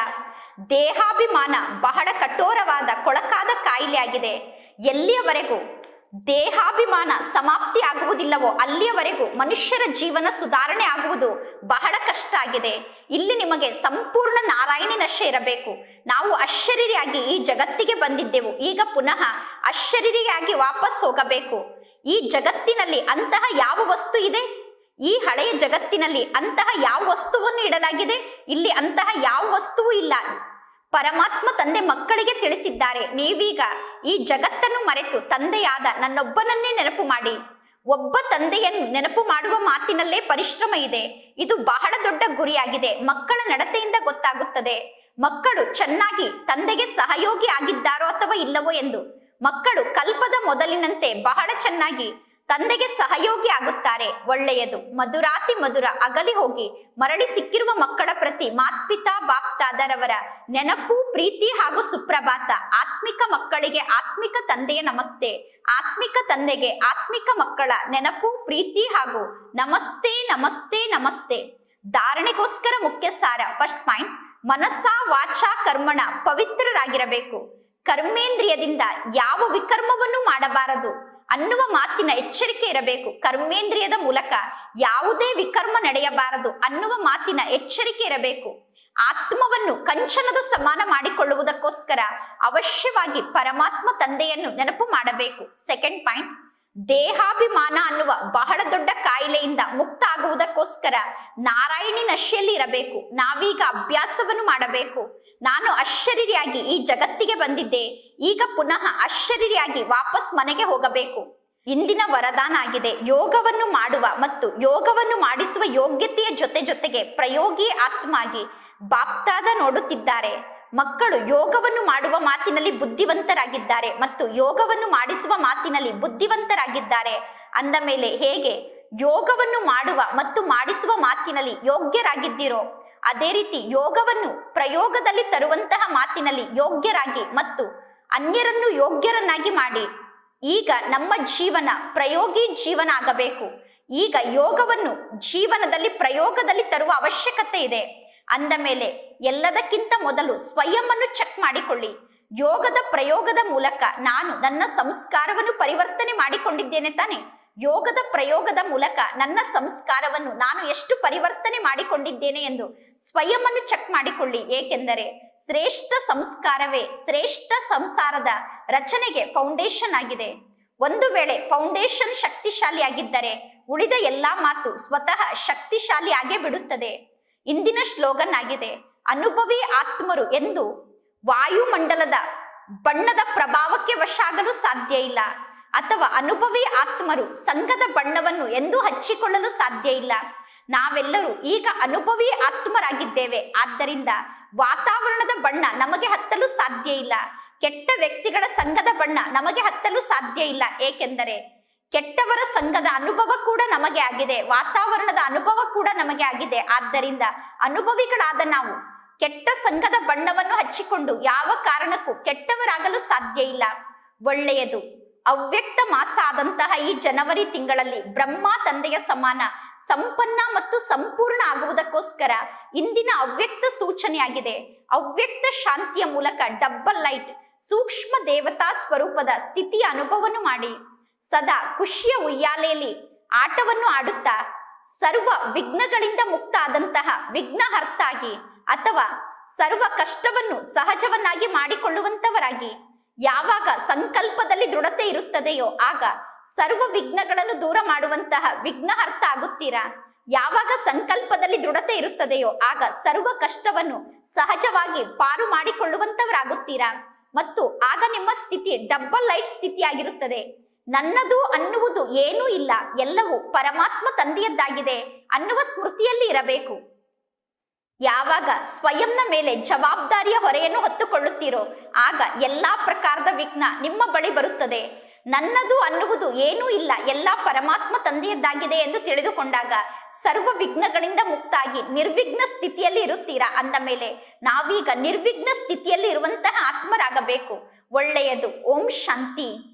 S1: ದೇಹಾಭಿಮಾನ ಬಹಳ ಕಠೋರವಾದ ಕೊಳಕಾದ ಕಾಯಿಲೆಯಾಗಿದೆ ಎಲ್ಲಿಯವರೆಗೂ ದೇಹಾಭಿಮಾನ ಸಮಾಪ್ತಿ ಆಗುವುದಿಲ್ಲವೋ ಅಲ್ಲಿಯವರೆಗೂ ಮನುಷ್ಯರ ಜೀವನ ಸುಧಾರಣೆ ಆಗುವುದು ಬಹಳ ಕಷ್ಟ ಆಗಿದೆ. ಇಲ್ಲಿ ನಿಮಗೆ ಸಂಪೂರ್ಣ ನಾರಾಯಣನಶೆ ಇರಬೇಕು. ನಾವು ಅಶರೀರಿಯಾಗಿ ಈ ಜಗತ್ತಿಗೆ ಬಂದಿದ್ದೆವು. ಈಗ ಪುನಃ ಅಶರೀರಿಯಾಗಿ ವಾಪಸ್ ಹೋಗಬೇಕು. ಈ ಜಗತ್ತಿನಲ್ಲಿ ಅಂತಹ ಯಾವ ವಸ್ತು ಇದೆ? ಈ ಹಳೆಯ ಜಗತ್ತಿನಲ್ಲಿ ಅಂತಹ ಯಾವ ವಸ್ತುವನ್ನು ಇಡಲಾಗಿದೆ? ಇಲ್ಲಿ ಅಂತಹ ಯಾವ ವಸ್ತುವು ಇಲ್ಲ. ಪರಮಾತ್ಮ ತಂದೆ ಮಕ್ಕಳಿಗೆ ತಿಳಿಸಿದ್ದಾರೆ, ನೀವೀಗ ಈ ಜಗತ್ತನ್ನು ಮರೆತು ತಂದೆಯಾದ ನನ್ನೊಬ್ಬನನ್ನೇ ನೆನಪು ಮಾಡಿ. ಒಬ್ಬ ತಂದೆಯನ್ನು ನೆನಪು ಮಾಡುವ ಮಾತಿನಲ್ಲೇ ಪರಿಶ್ರಮ ಇದೆ. ಇದು ಬಹಳ ದೊಡ್ಡ ಗುರಿಯಾಗಿದೆ. ಮಕ್ಕಳ ನಡತೆಯಿಂದ ಗೊತ್ತಾಗುತ್ತದೆ. ಮಕ್ಕಳು ಚೆನ್ನಾಗಿ ತಂದೆಗೆ ಸಹಯೋಗಿ ಆಗಿದ್ದಾರೋ ಅಥವಾ ಇಲ್ಲವೋ ಎಂದು. ಮಕ್ಕಳು ಕಲ್ಪದ ಮೊದಲಿನಂತೆ ಬಹಳ ಚೆನ್ನಾಗಿ ತಂದೆಗೆ ಸಹಯೋಗಿ ಆಗುತ್ತಾರೆ. ಒಳ್ಳೆಯದು. ಮಧುರಾತಿ ಮಧುರ ಅಗಲಿ ಹೋಗಿ ಮರಳಿ ಸಿಕ್ಕಿರುವ ಮಕ್ಕಳ ಪ್ರತಿ ಮಾತ್ಪಿತಾ ಬಾಪ್ತಾದರವರ ನೆನಪು, ಪ್ರೀತಿ ಹಾಗೂ ಸುಪ್ರಭಾತ. ಆತ್ಮಿಕ ಮಕ್ಕಳಿಗೆ ಆತ್ಮಿಕ ತಂದೆಯ ನಮಸ್ತೆ. ಆತ್ಮಿಕ ತಂದೆಗೆ ಆತ್ಮಿಕ ಮಕ್ಕಳ ನೆನಪು, ಪ್ರೀತಿ ಹಾಗೂ ನಮಸ್ತೆ ನಮಸ್ತೆ ನಮಸ್ತೆ. ಧಾರಣೆಗೋಸ್ಕರ ಮುಖ್ಯ ಸಾರ. First point. ಮನಸ್ಸ ವಾಚ ಕರ್ಮಣ ಪವಿತ್ರರಾಗಿರಬೇಕು. ಕರ್ಮೇಂದ್ರಿಯದಿಂದ ಯಾವ ವಿಕರ್ಮವನ್ನು ಮಾಡಬಾರದು ಅನ್ನುವ ಮಾತಿನ ಎಚ್ಚರಿಕೆ ಇರಬೇಕು. ಕರ್ಮೇಂದ್ರಿಯದ ಮೂಲಕ ಯಾವುದೇ ವಿಕರ್ಮ ನಡೆಯಬಾರದು ಅನ್ನುವ ಮಾತಿನ ಎಚ್ಚರಿಕೆ ಇರಬೇಕು. ಆತ್ಮವನ್ನು ಕಂಚನದ ಸಮಾನ ಮಾಡಿಕೊಳ್ಳುವುದಕ್ಕೋಸ್ಕರ ಅವಶ್ಯವಾಗಿ ಪರಮಾತ್ಮ ತಂದೆಯನ್ನು ನೆನಪು ಮಾಡಬೇಕು. ಸೆಕೆಂಡ್ ಪಾಯಿಂಟ್ ದೇಹಾಭಿಮಾನ ಅನ್ನುವ ಬಹಳ ದೊಡ್ಡ ಕಾಯಿಲೆಯಿಂದ ಮುಕ್ತ ಆಗುವುದಕ್ಕೋಸ್ಕರ ನಾರಾಯಣಿ ನಶೆಯಲ್ಲಿ ಇರಬೇಕು. ನಾವೀಗ ಅಭ್ಯಾಸವನ್ನು ಮಾಡಬೇಕು. ನಾನು ಅಶರೀರಿಯಾಗಿ ಈ ಜಗತ್ತಿಗೆ ಬಂದಿದ್ದೆ, ಈಗ ಪುನಃ ಅಶರೀರಿಯಾಗಿ ವಾಪಸ್ ಮನೆಗೆ ಹೋಗಬೇಕು. ಇಂದಿನ ವರದಾನ ಆಗಿದೆ, ಯೋಗವನ್ನು ಮಾಡುವ ಮತ್ತು ಯೋಗವನ್ನು ಮಾಡಿಸುವ ಯೋಗ್ಯತೆಯ ಜೊತೆ ಜೊತೆಗೆ ಪ್ರಯೋಗಿ ಆತ್ಮಾಗಿ ಬಾಪ್ತಾದ ನೋಡುತ್ತಿದ್ದಾರೆ. ಮಕ್ಕಳು ಯೋಗವನ್ನು ಮಾಡುವ ಮಾತಿನಲ್ಲಿ ಬುದ್ಧಿವಂತರಾಗಿದ್ದಾರೆ ಮತ್ತು ಯೋಗವನ್ನು ಮಾಡಿಸುವ ಮಾತಿನಲ್ಲಿ ಬುದ್ಧಿವಂತರಾಗಿದ್ದಾರೆ. ಅಂದ ಮೇಲೆ ಹೇಗೆ? ಯೋಗವನ್ನು ಮಾಡುವ ಮತ್ತು ಮಾಡಿಸುವ ಮಾತಿನಲ್ಲಿ ಯೋಗ್ಯರಾಗಿದ್ದೀರೋ? ಅದೇ ರೀತಿ ಯೋಗವನ್ನು ಪ್ರಯೋಗದಲ್ಲಿ ತರುವಂತಹ ಮಾತಿನಲ್ಲಿ ಯೋಗ್ಯರಾಗಿ ಮತ್ತು ಅನ್ಯರನ್ನು ಯೋಗ್ಯರನ್ನಾಗಿ ಮಾಡಿ. ಈಗ ನಮ್ಮ ಜೀವನ ಪ್ರಯೋಗಿ ಜೀವನ ಆಗಬೇಕು. ಈಗ ಯೋಗವನ್ನು ಜೀವನದಲ್ಲಿ ಪ್ರಯೋಗದಲ್ಲಿ ತರುವ ಅವಶ್ಯಕತೆ ಇದೆ. ಅಂದ ಮೇಲೆ ಎಲ್ಲದಕ್ಕಿಂತ ಮೊದಲು ಸ್ವಯಂ ಅನ್ನು ಚೆಕ್ ಮಾಡಿಕೊಳ್ಳಿ. ಯೋಗದ ಪ್ರಯೋಗದ ಮೂಲಕ ನಾನು ನನ್ನ ಸಂಸ್ಕಾರವನ್ನು ಪರಿವರ್ತನೆ ಮಾಡಿಕೊಂಡಿದ್ದೇನೆ ತಾನೆ. ಯೋಗದ ಪ್ರಯೋಗದ ಮೂಲಕ ನನ್ನ ಸಂಸ್ಕಾರವನ್ನು ನಾನು ಎಷ್ಟು ಪರಿವರ್ತನೆ ಮಾಡಿಕೊಂಡಿದ್ದೇನೆ ಎಂದು ಸ್ವಯಂ ಚೆಕ್ ಮಾಡಿಕೊಳ್ಳಿ. ಏಕೆಂದರೆ ಶ್ರೇಷ್ಠ ಸಂಸ್ಕಾರವೇ ಶ್ರೇಷ್ಠ ಸಂಸಾರದ ರಚನೆಗೆ ಫೌಂಡೇಶನ್ ಆಗಿದೆ. ಒಂದು ವೇಳೆ ಫೌಂಡೇಶನ್ ಶಕ್ತಿಶಾಲಿಯಾಗಿದ್ದರೆ ಉಳಿದ ಎಲ್ಲಾ ಮಾತು ಸ್ವತಃ ಶಕ್ತಿಶಾಲಿ ಆಗೇ ಬಿಡುತ್ತದೆ. ಇಂದಿನ ಸ್ಲೋಗನ್ ಆಗಿದೆ, ಅನುಭವಿ ಆತ್ಮರು ಎಂದು ವಾಯುಮಂಡಲದ ಬಣ್ಣದ ಪ್ರಭಾವಕ್ಕೆ ವಶ ಆಗಲು ಸಾಧ್ಯ ಇಲ್ಲ. ಅಥವಾ ಅನುಭವಿ ಆತ್ಮರು ಸಂಘದ ಬಣ್ಣವನ್ನು ಎಂದೂ ಹಚ್ಚಿಕೊಳ್ಳಲು ಸಾಧ್ಯ ಇಲ್ಲ. ನಾವೆಲ್ಲರೂ ಈಗ ಅನುಭವಿ ಆತ್ಮರಾಗಿದ್ದೇವೆ. ಆದ್ದರಿಂದ ವಾತಾವರಣದ ಬಣ್ಣ ನಮಗೆ ಹತ್ತಲು ಸಾಧ್ಯ ಇಲ್ಲ. ಕೆಟ್ಟ ವ್ಯಕ್ತಿಗಳ ಸಂಘದ ಬಣ್ಣ ನಮಗೆ ಹತ್ತಲು ಸಾಧ್ಯ ಇಲ್ಲ. ಏಕೆಂದರೆ ಕೆಟ್ಟವರ ಸಂಘದ ಅನುಭವ ಕೂಡ ನಮಗೆ ಆಗಿದೆ. ವಾತಾವರಣದ ಅನುಭವ ಕೂಡ ನಮಗೆ ಆಗಿದೆ. ಆದ್ದರಿಂದ ಅನುಭವಿಗಳಾದ ನಾವು ಕೆಟ್ಟ ಸಂಘದ ಬಣ್ಣವನ್ನು ಹಚ್ಚಿಕೊಂಡು ಯಾವ ಕಾರಣಕ್ಕೂ ಕೆಟ್ಟವರಾಗಲು ಸಾಧ್ಯ ಇಲ್ಲ. ಒಳ್ಳೆಯದು. ಅವ್ಯಕ್ತ ಮಾಸ ಆದಂತಹ ಈ ಜನವರಿ ತಿಂಗಳಲ್ಲಿ ಬ್ರಹ್ಮ ತಂದೆಯ ಸಮಾನ, ಸಂಪನ್ನ ಮತ್ತು ಸಂಪೂರ್ಣ ಆಗುವುದಕ್ಕೋಸ್ಕರ ಇಂದಿನ ಅವ್ಯಕ್ತ ಸೂಚನೆಯಾಗಿದೆ. ಅವ್ಯಕ್ತ ಶಾಂತಿಯ ಮೂಲಕ ಡಬ್ಬಲ್ ಲೈಟ್, ಸೂಕ್ಷ್ಮ ದೇವತಾ ಸ್ವರೂಪದ ಸ್ಥಿತಿಯ ಅನುಭವವನ್ನು ಮಾಡಿ. ಸದಾ ಖುಷಿಯ ಉಯ್ಯಾಲೆಯಲ್ಲಿ ಆಟವನ್ನು ಆಡುತ್ತಾ, ಸರ್ವ ವಿಘ್ನಗಳಿಂದ ಮುಕ್ತ ಆದಂತಹ ವಿಘ್ನಹರ್ತಾಗಿ ಅಥವಾ ಸರ್ವ ಕಷ್ಟವನ್ನು ಸಹಜವನ್ನಾಗಿ ಮಾಡಿಕೊಳ್ಳುವಂತವರಾಗಿ. ಯಾವಾಗ ಸಂಕಲ್ಪದಲ್ಲಿ ದೃಢತೆ ಇರುತ್ತದೆಯೋ ಆಗ ಸರ್ವ ವಿಘ್ನಗಳನ್ನು ದೂರ ಮಾಡುವಂತಹ ವಿಘ್ನಹರ್ತ ಆಗುತ್ತೀರಾ? ಯಾವಾಗ ಸಂಕಲ್ಪದಲ್ಲಿ ದೃಢತೆ ಇರುತ್ತದೆಯೋ ಆಗ ಸರ್ವ ಕಷ್ಟವನ್ನು ಸಹಜವಾಗಿ ಪಾರು ಮಾಡಿಕೊಳ್ಳುವಂತವರಾಗುತ್ತೀರಾ? ಮತ್ತು ಆಗ ನಿಮ್ಮ ಸ್ಥಿತಿ ಡಬಲ್ ಲೈಟ್ ಸ್ಥಿತಿಯಾಗಿರುತ್ತದೆ. ನನ್ನದು ಅನ್ನುವುದು ಏನೂ ಇಲ್ಲ, ಎಲ್ಲವೂ ಪರಮಾತ್ಮ ತಂದೆಯದ್ದಾಗಿದೆ ಅನ್ನುವ ಸ್ಮೃತಿಯಲ್ಲಿ ಇರಬೇಕು. ಯಾವಾಗ ಸ್ವಯಂನ ಮೇಲೆ ಜವಾಬ್ದಾರಿಯ ಹೊರೆಯನ್ನು ಹೊತ್ತುಕೊಳ್ಳುತ್ತೀರೋ, ಆಗ ಎಲ್ಲಾ ಪ್ರಕಾರದ ವಿಘ್ನ ನಿಮ್ಮ ಬಳಿ ಬರುತ್ತದೆ. ನನ್ನದು ಅನ್ನುವುದು ಏನೂ ಇಲ್ಲ, ಎಲ್ಲ ಪರಮಾತ್ಮ ತಂದೆಯದ್ದಾಗಿದೆ ಎಂದು ತಿಳಿದುಕೊಂಡಾಗ ಸರ್ವ ವಿಘ್ನಗಳಿಂದ ಮುಕ್ತಾಗಿ ನಿರ್ವಿಘ್ನ ಸ್ಥಿತಿಯಲ್ಲಿ ಇರುತ್ತೀರಾ? ಅಂದ ಮೇಲೆ, ನಾವೀಗ ನಿರ್ವಿಘ್ನ ಸ್ಥಿತಿಯಲ್ಲಿ ಇರುವಂತಹ ಆತ್ಮರಾಗಬೇಕು. ಒಳ್ಳೆಯದು. ಓಂ ಶಾಂತಿ.